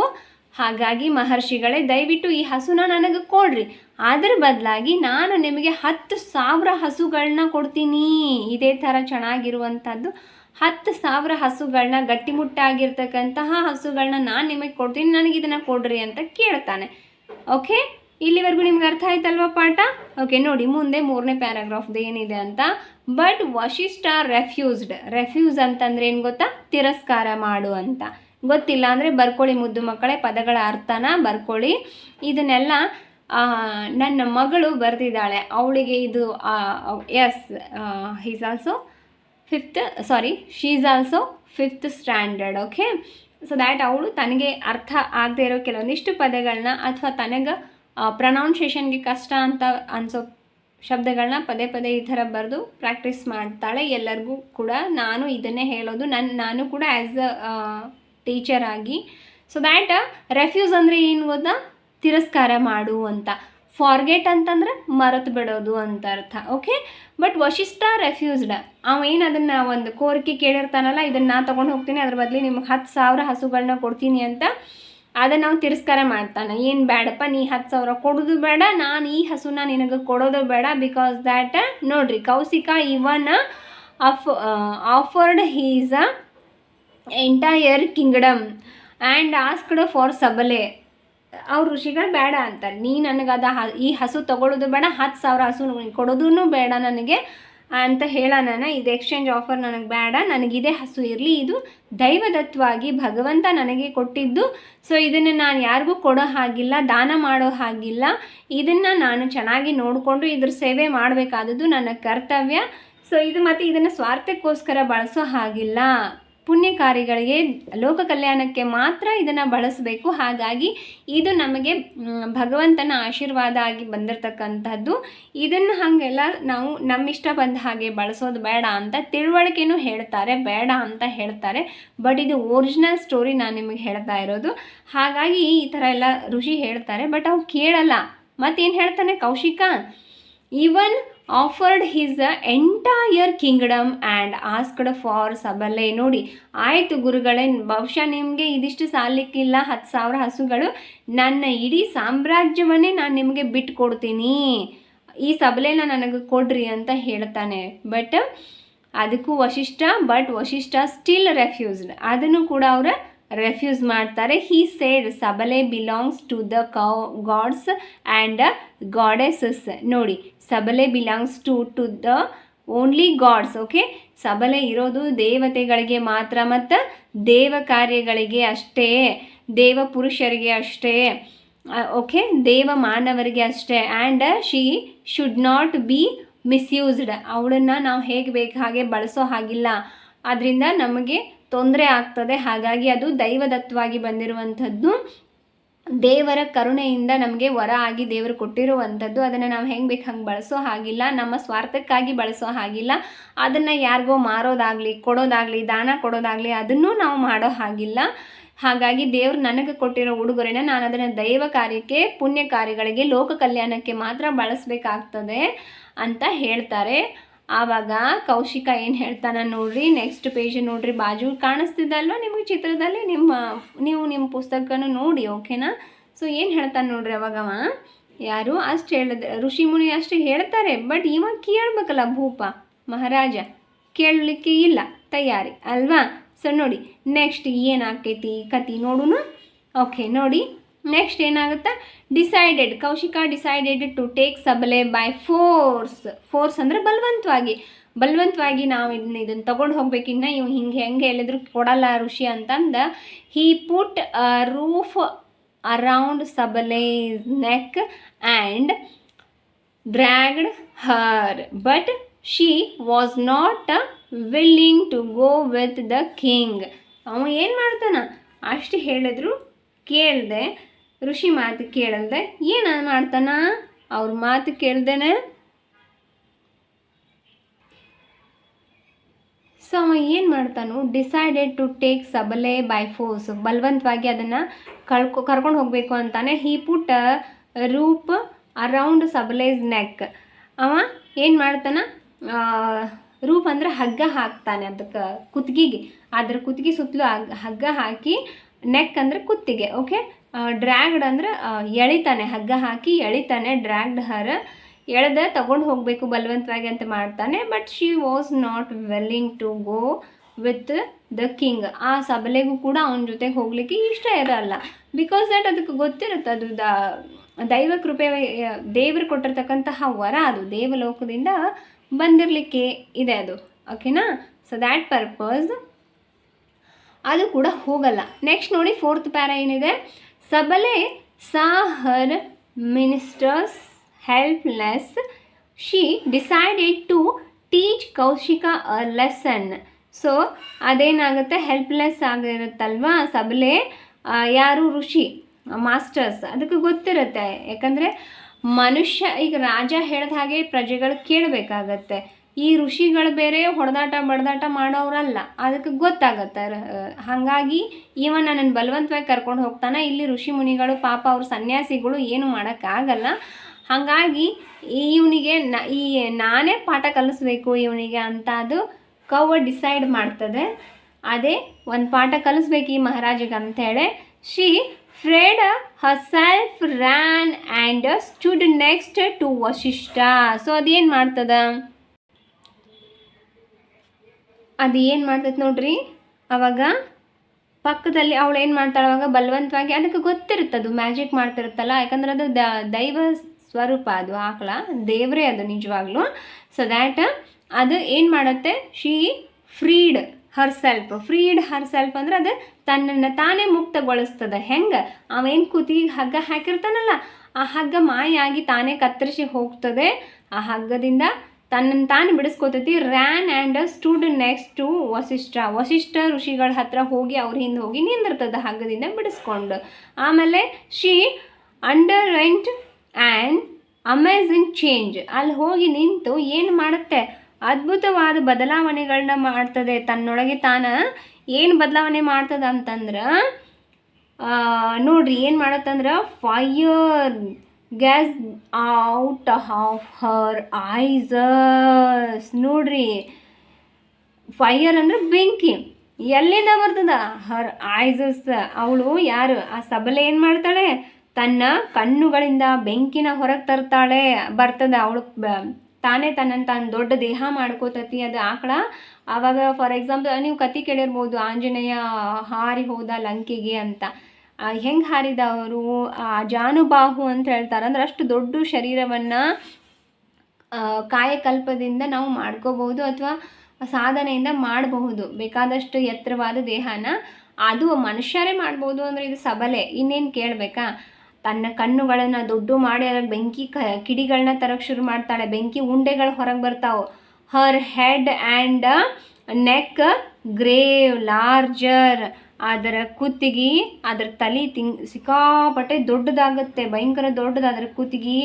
ಹಾಗಾಗಿ ಮಹರ್ಷಿಗಳೇ ದಯವಿಟ್ಟು ಈ ಹಸುನ ನನಗೆ ಕೊಡ್ರಿ. ಅದ್ರ ಬದಲಾಗಿ ನಾನು ನಿಮಗೆ ಹತ್ತು ಸಾವಿರ ಹಸುಗಳನ್ನ ಕೊಡ್ತೀನಿ. ಇದೇ ಥರ ಚೆನ್ನಾಗಿರುವಂಥದ್ದು. ಹತ್ತು ಸಾವಿರ ಹಸುಗಳನ್ನ ಗಟ್ಟಿಮುಟ್ಟಾಗಿರ್ತಕ್ಕಂತಹ ಹಸುಗಳನ್ನ ನಾನು ನಿಮಗೆ ಕೊಡ್ತೀನಿ, ನನಗೆ ಇದನ್ನು ಕೊಡ್ರಿ ಅಂತ ಕೇಳ್ತಾನೆ. ಓಕೆ ಇಲ್ಲಿವರೆಗೂ ನಿಮ್ಗೆ ಅರ್ಥ ಆಯ್ತಲ್ವಾ ಪಾಠ? ಓಕೆ ನೋಡಿ, ಮುಂದೆ ಮೂರನೇ ಪ್ಯಾರಾಗ್ರಾಫ್ದು ಏನಿದೆ ಅಂತ. ಬಟ್ ವಶಿಷ್ಠ ರೆಫ್ಯೂಸ್ಡ್ ರೆಫ್ಯೂಸ್ ಅಂತಂದ್ರೆ ಏನು ಗೊತ್ತಾ? ತಿರಸ್ಕಾರ ಮಾಡು ಅಂತ. ಗೊತ್ತಿಲ್ಲ ಅಂದರೆ ಬರ್ಕೊಳ್ಳಿ ಮುದ್ದು ಮಕ್ಕಳೇ, ಪದಗಳ ಅರ್ಥನ ಬರ್ಕೊಳ್ಳಿ. ಇದನ್ನೆಲ್ಲ ನನ್ನ ಮಗಳು ಬರೆದಿದ್ದಾಳೆ. ಅವಳಿಗೆ ಇದು as is also fifth sorry she is also fifth standard okay so that ಅವಳು ತನಗೆ ಅರ್ಥ ಆಗದೆ ಇರೋ ಕೆಲವೊಂದಿಷ್ಟು ಪದಗಳನ್ನ ಅಥವಾ ತನಗೆ ಪ್ರೊನೌನ್ಸಿಯೇಷನ್ಗೆ ಕಷ್ಟ ಅಂತ ಅನ್ಸೋ ಶಬ್ದಗಳನ್ನ ಪದೇ ಪದೇ ಈ ಥರ ಬರೆದು ಪ್ರಾಕ್ಟೀಸ್ ಮಾಡ್ತಾಳೆ. ಎಲ್ಲರಿಗೂ ಕೂಡ ನಾನು ಇದನ್ನೇ ಹೇಳೋದು. ನನ್ನ ನಾನು ಕೂಡ ಆ್ಯಸ್ ಅ ಟೀಚರ್ ಆಗಿ. ಸೊ ದ್ಯಾಟ್ ರೆಫ್ಯೂಸ್ ಅಂದರೆ ಏನು ಗೊತ್ತಾ? ತಿರಸ್ಕಾರ ಮಾಡು ಅಂತ. ಫಾರ್ಗೆಟ್ ಅಂತಂದ್ರೆ ಮರೆತು ಬಿಡೋದು ಅಂತ ಅರ್ಥ. ಓಕೆ ಬಟ್ ವಶಿಷ್ಠ ರೆಫ್ಯೂಸ್ಡ್ ಅವ ಏನು ಅದನ್ನು ಒಂದು ಕೋರಿಕೆ ಕೇಳಿರ್ತಾನಲ್ಲ, ಇದನ್ನು ನಾನು ತೊಗೊಂಡು ಹೋಗ್ತೀನಿ, ಅದ್ರ ಬದಲಿ ನಿಮ್ಗೆ ಹತ್ತು ಸಾವಿರ ಹಸುಗಳನ್ನ ಕೊಡ್ತೀನಿ ಅಂತ ಅದನ್ನು ಅವ್ನು ತಿರಸ್ಕಾರ ಮಾಡ್ತಾನೆ. ಏನು ಬೇಡಪ್ಪ ನೀ ಹತ್ತು ಸಾವಿರ ಕೊಡೋದು ಬೇಡ, ನಾನು ಈ ಹಸುನ ನಿನಗೆ ಕೊಡೋದು ಬೇಡ ಬಿಕಾಸ್ ದ್ಯಾಟ್ ನೋಡ್ರಿ Kaushika even of offered his a entire kingdom and asked for Sabala ಅವ್ರ ಋಷಿಗಳು ಬೇಡ ಅಂತಾರೆ. ನೀ ನನಗೆ ಈ ಹಸು ತಗೊಳ್ಳೋದು ಬೇಡ, ಹತ್ತು ಸಾವಿರ ಹಸು ಕೊಡೋದೂ ಬೇಡ ನನಗೆ. ಅಂತ ಹೇಳೋಣ ಇದು ಎಕ್ಸ್ಚೇಂಜ್ ಆಫರ್ ನನಗೆ ಬೇಡ ನನಗಿದೆ ಹಸು ಇರಲಿ, ಇದು ದೈವದತ್ವವಾಗಿ ಭಗವಂತ ನನಗೆ ಕೊಟ್ಟಿದ್ದು. ಸೊ ಇದನ್ನು ನಾನು ಯಾರಿಗೂ ಕೊಡೋ ಹಾಗಿಲ್ಲ, ದಾನ ಮಾಡೋ ಹಾಗಿಲ್ಲ. ಇದನ್ನು ನಾನು ಚೆನ್ನಾಗಿ ನೋಡಿಕೊಂಡು ಇದ್ರ ಸೇವೆ ಮಾಡಬೇಕಾದದ್ದು ನನ್ನ ಕರ್ತವ್ಯ. ಸೊ ಇದು ಮತ್ತು ಇದನ್ನು ಸ್ವಾರ್ಥಕ್ಕೋಸ್ಕರ ಬಳಸೋ ಹಾಗಿಲ್ಲ. ಪುಣ್ಯ ಕಾರ್ಯಗಳಿಗೆ ಲೋಕ ಕಲ್ಯಾಣಕ್ಕೆ ಮಾತ್ರ ಇದನ್ನು ಬಳಸಬೇಕು. ಹಾಗಾಗಿ ಇದು ನಮಗೆ ಭಗವಂತನ ಆಶೀರ್ವಾದ ಆಗಿ ಬಂದಿರತಕ್ಕಂಥದ್ದು ಇದನ್ನು ಹಾಗೆಲ್ಲ ನಾವು ನಮ್ಮಿಷ್ಟ ಬಂದ ಹಾಗೆ ಬಳಸೋದು ಬೇಡ ಅಂತ ತಿಳುವಳಿಕೆನೂ ಹೇಳ್ತಾರೆ. ಬೇಡ ಅಂತ ಹೇಳ್ತಾರೆ. ಬಟ್ ಇದು ಒರಿಜಿನಲ್ ಸ್ಟೋರಿ ನಾನು ನಿಮಗೆ ಹೇಳ್ತಾ ಇರೋದು. ಹಾಗಾಗಿ ಈ ಥರ ಎಲ್ಲ ಋಷಿ ಹೇಳ್ತಾರೆ. ಬಟ್ ಅವು ಕೇಳಲ್ಲ. ಮತ್ತೇನು ಹೇಳ್ತಾನೆ Kaushika? Even offered his entire kingdom and asked for Sabala. ನೋಡಿ, ಆಯಿತು ಗುರುಗಳೇ, ಬಹುಶಃ ನಿಮಗೆ ಇದಿಷ್ಟು ಸಾಲಿಕ್ಕಿಲ್ಲ, ಹತ್ತು ಸಾವಿರ ಹಸುಗಳು, ನನ್ನ ಇಡೀ ಸಾಮ್ರಾಜ್ಯವನ್ನೇ ನಾನು ನಿಮಗೆ ಬಿಟ್ಟು ಕೊಡ್ತೀನಿ ಈ ಸಬಲೆನ ನನಗೆ ಕೊಡ್ರಿ ಅಂತ ಹೇಳ್ತಾನೆ. ಬಟ್ ಅದಕ್ಕೂ Vasishtha but Vasishtha still refused ಅದನ್ನು ಕೂಡ ಅವರು ರೆಫ್ಯೂಸ್ ಮಾಡ್ತಾರೆ. He said Sabala belongs to the cow gods and goddesses ನೋಡಿ Sabala belongs to to the only gods okay Sabala ಇರೋದು ದೇವತೆಗಳಿಗೆ ಮಾತ್ರ ಮತ್ತು ದೇವ ಕಾರ್ಯಗಳಿಗೆ ಅಷ್ಟೇ, ದೇವ ಪುರುಷರಿಗೆ ಅಷ್ಟೇ ಓಕೆ ದೇವ ಮಾನವರಿಗೆ ಅಷ್ಟೇ and she should not be misused ಅವಳನ್ನು ನಾವು ಹೇಗೆ ಬೇಕು, ಹಾಗೆ ಬಳಸೋ ಹಾಗಿಲ್ಲ. ಅದರಿಂದ ನಮಗೆ ತೊಂದರೆ ಆಗ್ತದೆ. ಹಾಗಾಗಿ ಅದು ದೈವದತ್ವವಾಗಿ ಬಂದಿರುವಂಥದ್ದು. ದೇವರ ಕರುಣೆಯಿಂದ ನಮಗೆ ವರ ಆಗಿ ದೇವರು ಕೊಟ್ಟಿರುವಂಥದ್ದು, ಅದನ್ನು ನಾವು ಹೆಂಗೆ ಬೇಕು ಹಂಗೆ ಬಳಸೋ ಹಾಗಿಲ್ಲ, ನಮ್ಮ ಸ್ವಾರ್ಥಕ್ಕಾಗಿ ಬಳಸೋ ಹಾಗಿಲ್ಲ, ಅದನ್ನು ಯಾರಿಗೋ ಮಾರೋದಾಗಲಿ, ಕೊಡೋದಾಗಲಿ, ದಾನ ಕೊಡೋದಾಗಲಿ ಅದನ್ನೂ ನಾವು ಮಾಡೋ ಹಾಗಿಲ್ಲ. ಹಾಗಾಗಿ ದೇವರು ನನಗೆ ಕೊಟ್ಟಿರೋ ಉಡುಗೊರೆನ ನಾನು ಅದನ್ನು ದೈವ ಕಾರ್ಯಕ್ಕೆ, ಪುಣ್ಯ ಕಾರ್ಯಗಳಿಗೆ, ಲೋಕ ಕಲ್ಯಾಣಕ್ಕೆ ಮಾತ್ರ ಬಳಸಬೇಕಾಗ್ತದೆ ಅಂತ ಹೇಳ್ತಾರೆ. ಆವಾಗ ಕೌಶಿಕ ಏನು ಹೇಳ್ತಾನೆ ನೋಡ್ರಿ ನೆಕ್ಸ್ಟ್ ಪೇಜ್ ನೋಡ್ರಿ, ಬಾಜು ಕಾಣಿಸ್ತಿದ್ದಲ್ವ ನಿಮಗೆ ಚಿತ್ರದಲ್ಲಿ? ನಿಮ್ಮ, ನೀವು ನಿಮ್ಮ ಪುಸ್ತಕನೂ ನೋಡಿ ಓಕೆನಾ ಸೊ ಏನು ಹೇಳ್ತಾನೆ ನೋಡ್ರಿ ಅವಾಗವ ಯಾರು? ಅಷ್ಟು ಹೇಳಿದ, ಋಷಿ ಮುನಿ ಅಷ್ಟು ಹೇಳ್ತಾರೆ ಬಟ್ ಇವ ಕೇಳಬೇಕಲ್ಲ ಭೂಪ, ಮಹಾರಾಜ, ಕೇಳಲಿಕ್ಕೆ ಇಲ್ಲ, ತಯಾರಿ, ಅಲ್ವಾ? ಸೊ ನೋಡಿ ನೆಕ್ಸ್ಟ್ ಏನಾಕೈತಿ ಕತಿ ನೋಡುನು? ಓಕೆ ನೋಡಿ. ನೆಕ್ಸ್ಟ್ ಏನಾಗುತ್ತೆ? Decided Kaushika decided to take Sabala by force force ಅಂದರೆ ಬಲವಂತವಾಗಿ. ಬಲವಂತವಾಗಿ ನಾವು ಇದನ್ನ ಇದನ್ನು ತೊಗೊಂಡು ಹೋಗ್ಬೇಕಿನ್ನ ಇವ್ ಹಿಂಗೆ ಹೆಂಗೆ ಹೇಳಿದ್ರು ಕೊಡಲ್ಲ ಋಷಿ ಅಂತಂದ. He put rope around Sabala neck and dragged her but she was not willing to go with the king ಅವ ಏನು ಮಾಡ್ತಾನ? ಅಷ್ಟು ಹೇಳಿದ್ರು ಕೇಳ್ದೆ. ಋಷಿ ಮಾತು ಕೇಳಲ್ದೆ ಏನು ಮಾಡ್ತಾನ? ಅವ್ರ ಮಾತು ಕೇಳ್ದೇನೆ ಸೊ ಅವ ಏನು ಮಾಡ್ತಾನು decided to take Sabala by force ಬಲವಂತವಾಗಿ ಅದನ್ನು ಕಳ್ಕೊ, ಕರ್ಕೊಂಡು ಹೋಗಬೇಕು ಅಂತಾನೆ he put rope around Sabala's neck ಅವ ಏನು ಮಾಡ್ತಾನ? ರೂಪ್ ಅಂದ್ರೆ ಹಗ್ಗ ಹಾಕ್ತಾನೆ ಅದಕ್ಕೆ, ಕುತ್ತಿಗೆಗೆ. ಅದ್ರ ಕುತ್ತಿಗೆ ಸುತ್ತಲೂ ಹಗ್- ಹಗ್ಗ ಹಾಕಿ ನೆಕ್ ಅಂದರೆ ಕುತ್ತಿಗೆ ಓಕೆ ಡ್ರ್ಯಾಗ್ಡ್ ಅಂದ್ರೆ ಎಳಿತಾನೆ, ಹಗ್ಗ ಹಾಕಿ ಎಳಿತಾನೆ, ಡ್ರ್ಯಾಗ್ಡ್ ಹರ್ ಎಳೆದ ತಗೊಂಡು ಹೋಗಬೇಕು ಬಲವಂತವಾಗಿ ಅಂತ ಮಾಡ್ತಾನೆ. But she was not willing to go with the king ಆ ಸಬಲೆಗೂ ಕೂಡ ಅವನ ಜೊತೆಗೆ ಹೋಗ್ಲಿಕ್ಕೆ ಇಷ್ಟ ಇರಲ್ಲ. ಬಿಕಾಸ್ ದಟ್ ಅದಕ್ಕೆ ಗೊತ್ತಿರುತ್ತೆ, ಅದು ದ, ದೈವ ಕೃಪೆ, ದೇವರು ಕೊಟ್ಟಿರ್ತಕ್ಕಂತಹ ವರ ಅದು. ದೇವಲೋಕದಿಂದ ಬಂದಿರಲಿಕ್ಕೆ ಇದೆ ಅದು. ಓಕೆನಾ ಸೊ ದ್ಯಾಟ್ ಪರ್ಪಸ್ ಅದು ಕೂಡ ಹೋಗಲ್ಲ. ನೆಕ್ಸ್ಟ್ ನೋಡಿ ಫೋರ್ತ್ ಪ್ಯಾರ ಏನಿದೆ? Sabala saw her ministers helpless she decided to teach Kaushika a lesson so ಅದೇನಾಗುತ್ತೆ? ಹೆಲ್ಪ್ಲೆಸ್ ಆಗಿರುತ್ತಲ್ವಾ? ಸಬಲೆ ಯಾರು? ಋಷಿ ಮಾಸ್ಟರ್ಸ್ ಅದಕ್ಕೆ ಗೊತ್ತಿರುತ್ತೆ. ಯಾಕಂದರೆ ಮನುಷ್ಯ, ಈಗ ರಾಜ ಹೇಳಿದ ಹಾಗೆ ಪ್ರಜೆಗಳು ಕೇಳಬೇಕಾಗತ್ತೆ. ಈ ಋಷಿಗಳು ಬೇರೆ ಹೊಡೆದಾಟ ಬಡದಾಟ ಮಾಡೋರಲ್ಲ. ಅದಕ್ಕೆ ಗೊತ್ತಾಗತ್ತೆ. ಹಾಗಾಗಿ ಇವ ನನ್ನನ್ನು ಬಲವಂತವಾಗಿ ಕರ್ಕೊಂಡು ಹೋಗ್ತಾನೆ. ಇಲ್ಲಿ ಋಷಿ ಮುನಿಗಳು, ಪಾಪ ಅವ್ರ ಸನ್ಯಾಸಿಗಳು ಏನು ಮಾಡೋಕ್ಕಾಗಲ್ಲ. ಹಾಗಾಗಿ ಇವನಿಗೆ ನ, ಈ ನಾನೇ ಪಾಠ ಕಲಿಸ್ಬೇಕು ಇವನಿಗೆ ಅಂತ ಅದು ಕವ್ವ ಡಿಸೈಡ್ ಮಾಡ್ತದೆ. ಅದೇ ಒಂದು ಪಾಠ ಕಲಿಸ್ಬೇಕು ಈ ಮಹಾರಾಜಿಗೆ ಅಂತೇಳಿ she freed herself self ran and stood next to Vasishtha so ಅದೇನು ಮಾಡ್ತದ? ಅದು ಏನು ಮಾಡ್ತೈತೆ ನೋಡ್ರಿ? ಅವಾಗ ಪಕ್ಕದಲ್ಲಿ ಅವಳು ಏನು ಮಾಡ್ತಾಳೆ ಅವಾಗ? ಬಲವಂತವಾಗಿ ಅದಕ್ಕೆ ಗೊತ್ತಿರುತ್ತೆ ಅದು ಮ್ಯಾಜಿಕ್ ಮಾಡ್ತಿರುತ್ತಲ್ಲ? ಯಾಕಂದ್ರೆ ಅದು ದೈವ ಸ್ವರೂಪ ಅದು, ಆಕಳ. ದೇವರೇ ಅದು ನಿಜವಾಗ್ಲೂ. ಸೊ ದ್ಯಾಟ್ ಅದು ಏನು ಮಾಡುತ್ತೆ? She freed her self freed her self ಅಂದ್ರೆ ಅದು ತನ್ನನ್ನು ತಾನೇ ಮುಕ್ತಗೊಳಿಸ್ತದೆ. ಹೆಂಗೆ? ಅವೇನು ಕೂತಿಗೆ ಹಗ್ಗ ಹಾಕಿರ್ತಾನಲ್ಲ? ಆ ಹಗ್ಗ ಮಾಯಾಗಿ ತಾನೇ ಕತ್ತರಿಸಿ ಹೋಗ್ತದೆ. ಆ ಹಗ್ಗದಿಂದ ತನ್ನನ್ನು ತಾನು ಬಿಡಿಸ್ಕೋತೈತಿ, ran and stood next to Vasishtha. Vasishtha ಋಷಿಗಳ ಹತ್ರ ಹೋಗಿ ಅವ್ರ ಹಿಂದೆ ಹೋಗಿ ನಿಂದಿರ್ತದೆ ಹಗ್ಗದಿಂದ ಬಿಡಿಸ್ಕೊಂಡು. ಆಮೇಲೆ she underwent and amazing change. ಅಲ್ಲಿ ಹೋಗಿ ನಿಂತು ಏನು ಮಾಡುತ್ತೆ? ಅದ್ಭುತವಾದ ಬದಲಾವಣೆಗಳನ್ನ ಮಾಡ್ತದೆ. ತನ್ನೊಳಗೆ ತಾನ ಏನು ಬದಲಾವಣೆ ಮಾಡ್ತದ ಅಂತಂದ್ರೆ ನೋಡ್ರಿ ಏನು ಮಾಡತ್ತಂದ್ರೆ fire gushed out of her eyes ನೋಡ್ರಿ ಫೈಯರ್ ಅಂದ್ರೆ ಬೆಂಕಿ. ಎಲ್ಲಿಂದ ಬರ್ತದ? ಹರ್ ಐಸಸ್ ಅವಳು ಯಾರು? ಆ ಸಬಲೆ ಏನು ಮಾಡ್ತಾಳೆ? ತನ್ನ ಕಣ್ಣುಗಳಿಂದ ಬೆಂಕಿನ ಹೊರಗೆ ತರ್ತಾಳೆ. ಬರ್ತದ ಅವಳು ತಾನೇ ತನ್ನ ತಾನು ದೊಡ್ಡ ದೇಹ ಮಾಡ್ಕೋತತಿ ಅದು ಆಕಳ. ಆವಾಗ ಫಾರ್ ಎಕ್ಸಾಂಪಲ್ ನೀವು ಕತಿ ಕೇಳಿರ್ಬೋದು, ಆಂಜನೇಯ ಹಾರಿ ಹೋದ ಲಂಕೆಗೆ ಅಂತ. ಹೆಂಗೆ ಹಾರಿದ ಅವರು? ಜಾನುಬಾಹು ಅಂತ ಹೇಳ್ತಾರೆ. ಅಂದ್ರೆ ಅಷ್ಟು ದೊಡ್ಡ ಶರೀರವನ್ನು ಕಾಯಕಲ್ಪದಿಂದ ನಾವು ಮಾಡ್ಕೋಬಹುದು ಅಥವಾ ಸಾಧನೆಯಿಂದ ಮಾಡಬಹುದು. ಬೇಕಾದಷ್ಟು ಎತ್ತರವಾದ ದೇಹನ ಅದು ಮನುಷ್ಯರೇ ಮಾಡ್ಬೋದು ಅಂದರೆ ಇದು ಸಬಲೆ. ಇನ್ನೇನು ಕೇಳಬೇಕಾ? ತನ್ನ ಕಣ್ಣುಗಳನ್ನು ದೊಡ್ಡ ಮಾಡಿ ಅದ್ರ ಬೆಂಕಿ ಕ ಕಿಡಿಗಳನ್ನ ತರಕ್ಕೆ ಶುರು ಮಾಡ್ತಾಳೆ. ಬೆಂಕಿ ಉಂಡೆಗಳು ಹೊರಗೆ ಬರ್ತಾವೆ. Her head and neck grew larger ಅದರ ಕುತ್ತಿಗೆ ಅದರ ತಲೆ ತಿಂಗ್, ಸಿಕ್ಕಾಪಟ್ಟೆ ದೊಡ್ಡದಾಗುತ್ತೆ, ಭಯಂಕರ ದೊಡ್ಡದು. ಅದರ ಕುತ್ತಿಗೆ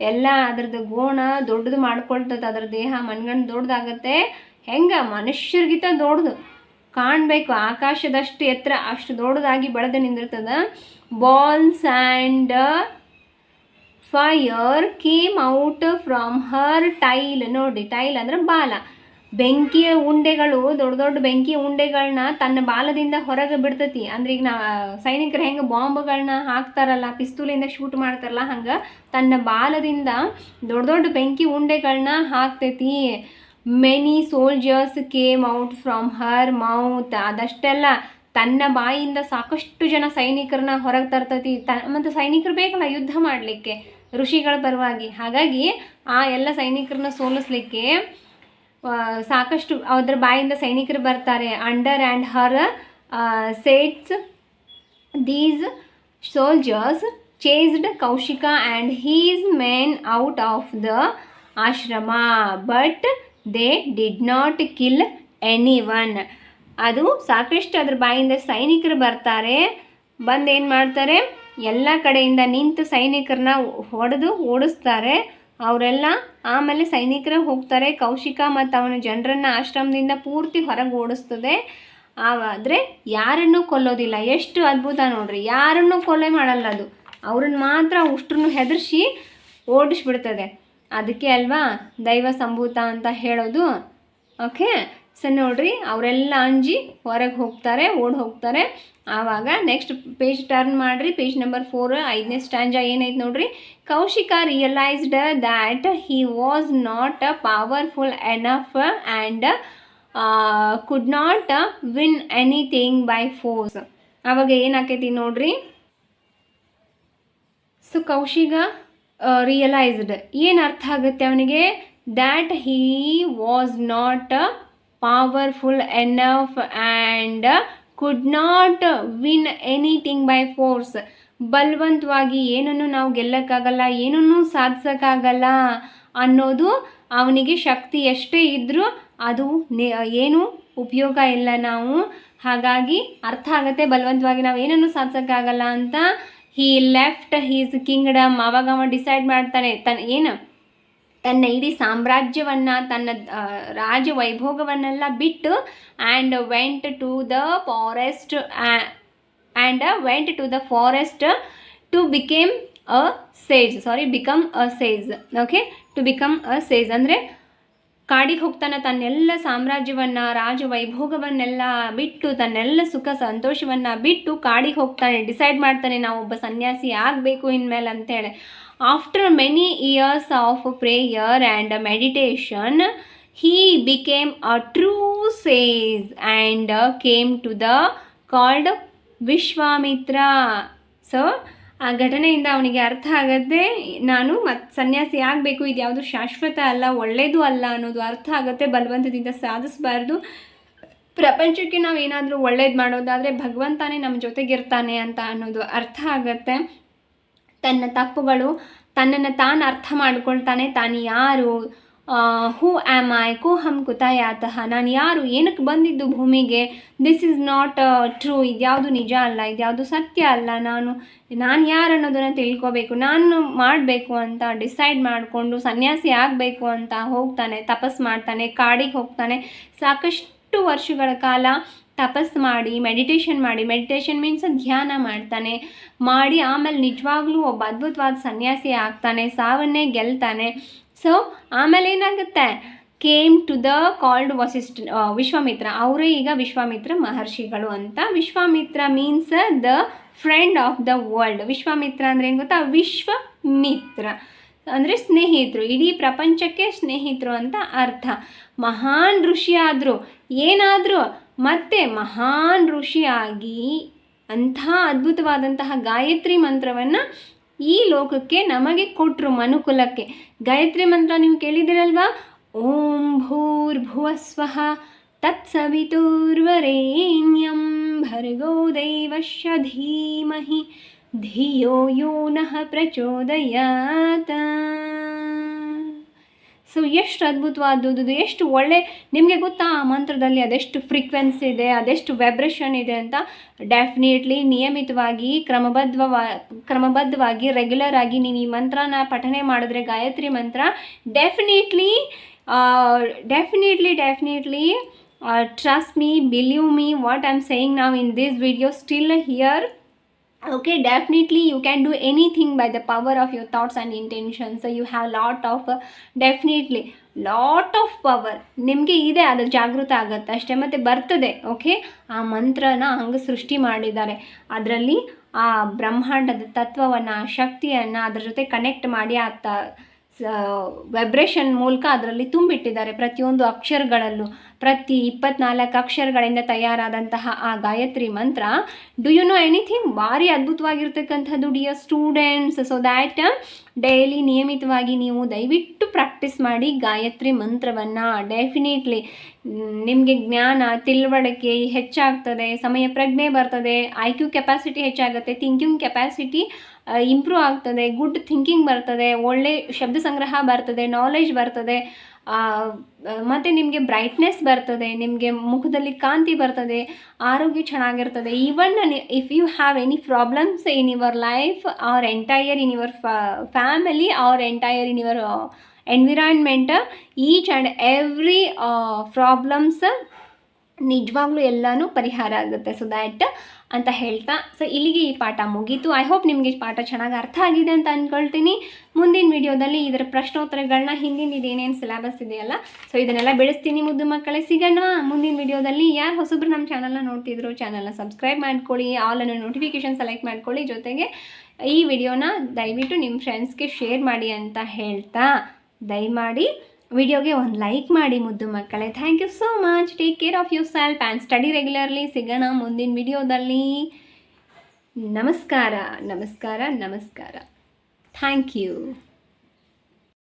ಎಲ್ಲ ಅದ್ರದ್ದು ಗೋಣ ದೊಡ್ಡದು ಮಾಡ್ಕೊಳ್ತದೆ, ಅದರ ದೇಹ ಮನ್ಗಂಡು ದೊಡ್ಡದಾಗತ್ತೆ. ಹೆಂಗೆ ಮನುಷ್ಯರಿಗಿಂತ ದೊಡ್ಡದು. ಕಾಣಬೇಕು, ಆಕಾಶದಷ್ಟು ಎತ್ತರ ಅಷ್ಟು ದೊಡ್ಡದಾಗಿ ಬೆಳೆದು ನಿಂದಿರ್ತದ. Balls and fire came out from her tail ನೋಡಿ ಟೈಲ್ ಅಂದ್ರೆ ಬಾಲ. ಬೆಂಕಿಯ ಉಂಡೆಗಳು, ದೊಡ್ಡ ದೊಡ್ಡ ಬೆಂಕಿ ಉಂಡೆಗಳನ್ನ ತನ್ನ ಬಾಲದಿಂದ ಹೊರಗೆ ಬಿಡ್ತತಿ. ಅಂದ್ರೆ ಈಗ ನಾ ಸೈನಿಕರು ಹೆಂಗೆ ಬಾಂಬ್ಗಳನ್ನ ಹಾಕ್ತಾರಲ್ಲ, ಪಿಸ್ತೂಲಿಂದ ಶೂಟ್ ಮಾಡ್ತಾರಲ್ಲ, ಹಂಗೆ ತನ್ನ ಬಾಲದಿಂದ ದೊಡ್ಡ ದೊಡ್ಡ ಬೆಂಕಿ ಉಂಡೆಗಳನ್ನ ಹಾಕ್ತೈತಿ. Many soldiers came out from her mouth ಅದಷ್ಟೆಲ್ಲ ತನ್ನ ಬಾಯಿಯಿಂದ ಸಾಕಷ್ಟು ಜನ ಸೈನಿಕರನ್ನ ಹೊರಗೆ ತರ್ತತಿ. ತ, ಮತ್ತು ಸೈನಿಕರು ಬೇಕಲ್ಲ ಯುದ್ಧ ಮಾಡಲಿಕ್ಕೆ, ಋಷಿಗಳ ಪರವಾಗಿ. ಹಾಗಾಗಿ ಆ ಎಲ್ಲ ಸೈನಿಕರನ್ನ ಸೋಲಿಸ್ಲಿಕ್ಕೆ ಸಾಕಷ್ಟು ಅದರ ಬಾಯಿಂದ ಸೈನಿಕರು ಬರ್ತಾರೆ. Under and her sets these soldiers chased Kaushika and his men out of the ashram but they did not kill anyone ಅದು ಸಾಕಷ್ಟು ಅದ್ರ ಬಾಯಿಂದ ಸೈನಿಕರು ಬರ್ತಾರೆ. ಬಂದು ಏನು ಮಾಡ್ತಾರೆ? ಎಲ್ಲ ಕಡೆಯಿಂದ ನಿಂತು ಸೈನಿಕರನ್ನ ಹೊಡೆದು ಓಡಿಸ್ತಾರೆ. ಅವರೆಲ್ಲ ಆಮೇಲೆ ಸೈನಿಕರೇ ಹೋಗ್ತಾರೆ. ಕೌಶಿಕ ಮತ್ತು ಅವನ ಜನರನ್ನ ಆಶ್ರಮದಿಂದ ಪೂರ್ತಿ ಹೊರಗೆ ಓಡಿಸ್ತದೆ. ಆದರೆ ಯಾರನ್ನೂ ಕೊಲ್ಲೋದಿಲ್ಲ. ಎಷ್ಟು ಅದ್ಭುತ ನೋಡ್ರಿ. ಯಾರನ್ನೂ ಕೊಲೆ ಮಾಡಲ್ಲ ಅದು. ಅವ್ರನ್ನ ಮಾತ್ರ ಉಷ್ಟ್ರನ್ನು ಹೆದರ್ಸಿ ಓಡಿಸ್ಬಿಡ್ತದೆ. ಅದಕ್ಕೆ ಅಲ್ವಾ ದೈವ ಸಂಭೂತ ಅಂತ ಹೇಳೋದು. ಓಕೆ ಸೊ ನೋಡ್ರಿ, ಅವರೆಲ್ಲ ಅಂಜಿ ಹೊರಗೆ ಹೋಗ್ತಾರೆ, ಓಡಿ ಹೋಗ್ತಾರೆ. ಆವಾಗ ನೆಕ್ಸ್ಟ್ ಪೇಜ್ ಟರ್ನ್ ಮಾಡಿರಿ ಪೇಜ್ ನಂಬರ್ ಫೋರ್ ಐದನೇ ಸ್ಟ್ಯಾಂಜ ಏನೈತೆ ನೋಡ್ರಿ. Kaushika realised that he was not powerful enough and could not win anything by force ಆವಾಗ ಏನಾಕೈತಿ ನೋಡ್ರಿ. ಸೊ ಕೌಶಿಕ ರಿಯಲೈಸ್ಡ್ ಏನು ಅರ್ಥ ಆಗುತ್ತೆ ಅವನಿಗೆ? That he was not powerful enough and could not win anything by force ಬಲವಂತವಾಗಿ ಏನನ್ನು ನಾವು ಗೆಲ್ಲಕ್ಕಾಗಲ್ಲ, ಏನನ್ನು ಸಾಧಿಸೋಕ್ಕಾಗಲ್ಲ ಅನ್ನೋದು ಅವನಿಗೆ ಶಕ್ತಿ ಎಷ್ಟೇ ಇದ್ದರೂ ಅದು ಏನು ಉಪಯೋಗ ಇಲ್ಲ ನಾವು. ಹಾಗಾಗಿ ಅರ್ಥ ಆಗುತ್ತೆ, ಬಲವಂತವಾಗಿ ನಾವು ಏನನ್ನು ಸಾಧಿಸೋಕ್ಕಾಗಲ್ಲ ಅಂತ. ಹೀ ಲೆಫ್ಟ್ ಹೀಸ್ ಕಿಂಗ್ಡಮ್ ಅವಾಗ ಅವ ಡಿಸೈಡ್ ಮಾಡ್ತಾನೆ ತನ್ನ ಏನು? ತನ್ನ ಇಡೀ ಸಾಮ್ರಾಜ್ಯವನ್ನು, ತನ್ನ ರಾಜ ವೈಭೋಗವನ್ನೆಲ್ಲ ಬಿಟ್ಟು and went to the forest and went to the forest to became a sage sorry become a sage okay to become a sage ಅಂದರೆ ಕಾಡಿಗೆ ಹೋಗ್ತಾನೆ ತನ್ನೆಲ್ಲ ಸಾಮ್ರಾಜ್ಯವನ್ನು ರಾಜ ವೈಭೋಗವನ್ನೆಲ್ಲ ಬಿಟ್ಟು, ತನ್ನೆಲ್ಲ ಸುಖ ಸಂತೋಷವನ್ನು ಬಿಟ್ಟು ಕಾಡಿಗೆ ಹೋಗ್ತಾನೆ ಡಿಸೈಡ್ ಮಾಡ್ತಾನೆ ನಾವು ಒಬ್ಬ ಸನ್ಯಾಸಿ ಆಗಬೇಕು ಇನ್ಮೇಲೆ ಅಂತೇಳಿ after many years of prayer and meditation he became a true sage and came to the called Vishwamitra so ಆ ಘಟನೆಯಿಂದ ಅವನಿಗೆ ಅರ್ಥ ಆಗುತ್ತೆ ನಾನು ಮತ್ತು ಸನ್ಯಾಸಿ ಆಗಬೇಕು, ಇದು ಯಾವುದು ಶಾಶ್ವತ ಅಲ್ಲ ಒಳ್ಳೆಯದು ಅಲ್ಲ ಅನ್ನೋದು ಅರ್ಥ ಆಗುತ್ತೆ, ಬಲವಂತದಿಂದ ಸಾಧಿಸಬಾರ್ದು. ಪ್ರಪಂಚಕ್ಕೆ ನಾವು ಏನಾದರೂ ಒಳ್ಳೇದು ಮಾಡೋದಾದರೆ ಭಗವಂತನೇ ನಮ್ಮ ಜೊತೆಗಿರ್ತಾನೆ ಅಂತ ಅನ್ನೋದು ಅರ್ಥ ಆಗುತ್ತೆ. ತನ್ನ ತಪ್ಪುಗಳು ತನ್ನನ್ನು ತಾನು ಅರ್ಥ ಮಾಡ್ಕೊಳ್ತಾನೆ. ತಾನು ಯಾರು? ಹೂ ಆಮ್ ಐ ಕೋ ಹಮ್ ಕುತಾಯಾತಃ? ನಾನು ಯಾರು? ಏನಕ್ಕೆ ಬಂದಿದ್ದು ಭೂಮಿಗೆ? ದಿಸ್ ಇಸ್ ನಾಟ್ ಟ್ರೂ ಇದ್ಯಾವುದು ನಿಜ ಅಲ್ಲ? ಇದ್ಯಾವುದು ಸತ್ಯ ಅಲ್ಲ? ನಾನು ನಾನು ಯಾರು ಅನ್ನೋದನ್ನು ತಿಳ್ಕೊಬೇಕು. ನಾನು ಮಾಡಬೇಕು ಅಂತ ಡಿಸೈಡ್ ಮಾಡಿಕೊಂಡು ಸನ್ಯಾಸಿ ಆಗಬೇಕು ಅಂತ ಹೋಗ್ತಾನೆ. ತಪಸ್ ಮಾಡ್ತಾನೆ. ಕಾಡಿಗೆ ಹೋಗ್ತಾನೆ. ಸಾಕಷ್ಟು ವರ್ಷಗಳ ಕಾಲ ತಪಸ್ ಮಾಡಿ ಮೆಡಿಟೇಷನ್ ಮಾಡಿ. ಮೆಡಿಟೇಷನ್ ಮೀನ್ಸ್ ಧ್ಯಾನ ಮಾಡ್ತಾನೆ. ಮಾಡಿ ಆಮೇಲೆ ನಿಜವಾಗ್ಲೂ ಒಬ್ಬ ಅದ್ಭುತವಾದ ಸನ್ಯಾಸಿ ಆಗ್ತಾನೆ, ಸಾವನ್ನೇ ಗೆಲ್ತಾನೆ. ಸೊ ಆಮೇಲೆ ಏನಾಗುತ್ತೆ? Came to the called Vasishtha Vishwamitra. ಅವರೇ ಈಗ ವಿಶ್ವಾಮಿತ್ರ ಮಹರ್ಷಿಗಳು ಅಂತ. Vishwamitra means the friend of the world Vishwamitra ಅಂದರೆ ಏನು ಗೊತ್ತಾ? ವಿಶ್ವಮಿತ್ರ. ಅಂದರೆ ಸ್ನೇಹಿತರು. ಇಡೀ ಪ್ರಪಂಚಕ್ಕೆ ಸ್ನೇಹಿತರು ಅಂತ ಅರ್ಥ. ಮಹಾನ್ ಋಷಿ ಆದರು ಏನಾದರೂ ಮತ್ತೆ ಮಹಾನ್ ಋಷಿಯಾಗಿ ಅಂಥ ಅದ್ಭುತವಾದಂತಹ ಗಾಯತ್ರಿ ಮಂತ್ರವನ್ನು ಈ ಲೋಕಕ್ಕೆ ನಮಗೆ ಕೊಟ್ಟರು ಮನುಕುಲಕ್ಕೆ. ಗಾಯತ್ರಿ ಮಂತ್ರ ನೀವು ಕೇಳಿದಿರಲ್ವಾ ಓಂ ಭೂರ್ಭುವಸ್ವಃ ತತ್ಸವಿತುರ್ವರೇಣ್ಯಂ ಭರ್ಗೋ ದೈವಶ ಧೀಮಹಿ. ಧಿಯೋ ಯೋ ನಃ ಪ್ರಚೋದಯಾತ. ಸೊ ಎಷ್ಟು ಅದ್ಭುತವಾದದ್ದು, ಎಷ್ಟು ಒಳ್ಳೆ, ನಿಮಗೆ ಗೊತ್ತಾ ಆ ಮಂತ್ರದಲ್ಲಿ ಅದೆಷ್ಟು ಫ್ರೀಕ್ವೆನ್ಸಿ ಇದೆ, ಅದೆಷ್ಟು ವೈಬ್ರೇಷನ್ ಇದೆ ಅಂತ? ಡೆಫಿನೆಟ್ಲಿ ನಿಯಮಿತವಾಗಿ, ಕ್ರಮಬದ್ಧವ, ಕ್ರಮಬದ್ಧವಾಗಿ ರೆಗ್ಯುಲರ್ ಆಗಿ ನೀವು ಈ ಮಂತ್ರನ ಪಠನೆ ಮಾಡಿದ್ರೆ, Gayatri mantra definitely definitely definitely trust me believe me what I am saying ನಾವು in this video still here okay definitely you can do anything by the power of your thoughts and intentions so you have lot of uh, definitely lot of power ನಿಮಗೆ ಇದೆ ಅದು ಜಾಗೃತ ಆಗುತ್ತೆ ಅಷ್ಟೇ ಮತ್ತು ಬರ್ತದೆ okay ಆ ಮಂತ್ರನ ಹಂಗೆ ಸೃಷ್ಟಿ ಮಾಡಿದ್ದಾರೆ ಅದರಲ್ಲಿ ಆ ಬ್ರಹ್ಮಾಂಡದ ತತ್ವವನ್ನು ಆ ಶಕ್ತಿಯನ್ನು ಅದರ ಜೊತೆ ಕನೆಕ್ಟ್ ಮಾಡಿ ಆ ವೈಬ್ರೇಷನ್ ಮೂಲಕ ಅದರಲ್ಲಿ ತುಂಬಿಟ್ಟಿದ್ದಾರೆ ಪ್ರತಿಯೊಂದು ಅಕ್ಷರಗಳಲ್ಲೂ. ಪ್ರತಿ ಇಪ್ಪತ್ನಾಲ್ಕು ಅಕ್ಷರಗಳಿಂದ ತಯಾರಾದಂತಹ ಆ ಗಾಯತ್ರಿ ಮಂತ್ರ. ಡು ಯು ನೋ ಎನಿಥಿಂಗ್ ಭಾರಿ ಅದ್ಭುತವಾಗಿರ್ತಕ್ಕಂಥದ್ದು dear students so that daily ನಿಯಮಿತವಾಗಿ ನೀವು ದಯವಿಟ್ಟು ಪ್ರಾಕ್ಟೀಸ್ ಮಾಡಿ ಗಾಯತ್ರಿ ಮಂತ್ರವನ್ನು. ಡೆಫಿನೆಟ್ಲಿ ನಿಮಗೆ ಜ್ಞಾನ, ತಿಳುವಳಿಕೆ ಹೆಚ್ಚಾಗ್ತದೆ, ಸಮಯ ಪ್ರಜ್ಞೆ ಬರ್ತದೆ ಐ ಕ್ಯೂ ಕೆಪಾಸಿಟಿ ಹೆಚ್ಚಾಗುತ್ತೆ ಥಿಂಕಿಂಗ್ ಕೆಪಾಸಿಟಿ ಇಂಪ್ರೂವ್ ಆಗ್ತದೆ ಗುಡ್ ಥಿಂಕಿಂಗ್ ಬರ್ತದೆ, ಒಳ್ಳೆ ಶಬ್ದ ಸಂಗ್ರಹ ಬರ್ತದೆ ನಾಲೆಜ್ ಬರ್ತದೆ ಮತ್ತು ನಿಮಗೆ ಬ್ರೈಟ್ನೆಸ್ ಬರ್ತದೆ, ನಿಮಗೆ ಮುಖದಲ್ಲಿ ಕಾಂತಿ ಬರ್ತದೆ, ಆರೋಗ್ಯ ಚೆನ್ನಾಗಿರ್ತದೆ. Even if you have any problems in your life or entire in your family or entire in your environment each and every problems ನಿಜವಾಗ್ಲೂ ಎಲ್ಲನೂ ಪರಿಹಾರ ಆಗುತ್ತೆ. ಸೊ ದ್ಯಾಟ್ ಅಂತ ಹೇಳ್ತಾ ಸೊ ಇಲ್ಲಿಗೆ ಈ ಪಾಠ ಮುಗೀತು. ಐ ಹೋಪ್ ನಿಮಗೆ ಈ ಪಾಠ ಚೆನ್ನಾಗಿ ಅರ್ಥ ಆಗಿದೆ ಅಂತ ಅಂದ್ಕೊಳ್ತೀನಿ ಮುಂದಿನ ವಿಡಿಯೋದಲ್ಲಿ ಇದರ ಪ್ರಶ್ನೋತ್ತರಗಳನ್ನ, ಹಿಂದಿನ ಇದೇನೇನು ಸಿಲೆಬಸ್ ಇದೆಯಲ್ಲ ಸೊ ಇದನ್ನೆಲ್ಲ ಬೆಳೆಸ್ತೀನಿ ಮುದ್ದು ಮಕ್ಕಳೇ. ಸಿಗೋಣ ಮುಂದಿನ ವಿಡಿಯೋದಲ್ಲಿ. ಯಾರು ಹೊಸಬ್ರು ನಮ್ಮ ಚಾನಲ್ನ ನೋಡ್ತಿದ್ರು ಚಾನಲ್ನ ಸಬ್ಸ್ಕ್ರೈಬ್ ಮಾಡ್ಕೊಳ್ಳಿ ಆಲ್ ಅನ್ನೋ ನೋಟಿಫಿಕೇಷನ್ ಸೆಲೆಕ್ಟ್ ಮಾಡ್ಕೊಳ್ಳಿ. ಜೊತೆಗೆ ಈ ವಿಡಿಯೋನ ದಯವಿಟ್ಟು ನಿಮ್ಮ ಫ್ರೆಂಡ್ಸ್ಗೆ ಶೇರ್ ಮಾಡಿ ಅಂತ ಹೇಳ್ತಾ, ದಯಮಾಡಿ. ವಿಡಿಯೋಗೆ ಒಂದು ಲೈಕ್ ಮಾಡಿ ಮುದ್ದು ಮಕ್ಕಳೇ. Thank you so much take care of your self and study regularly ಸಿಗೋಣ ಮುಂದಿನ ವಿಡಿಯೋದಲ್ಲಿ. ನಮಸ್ಕಾರ ನಮಸ್ಕಾರ ನಮಸ್ಕಾರ. Thank you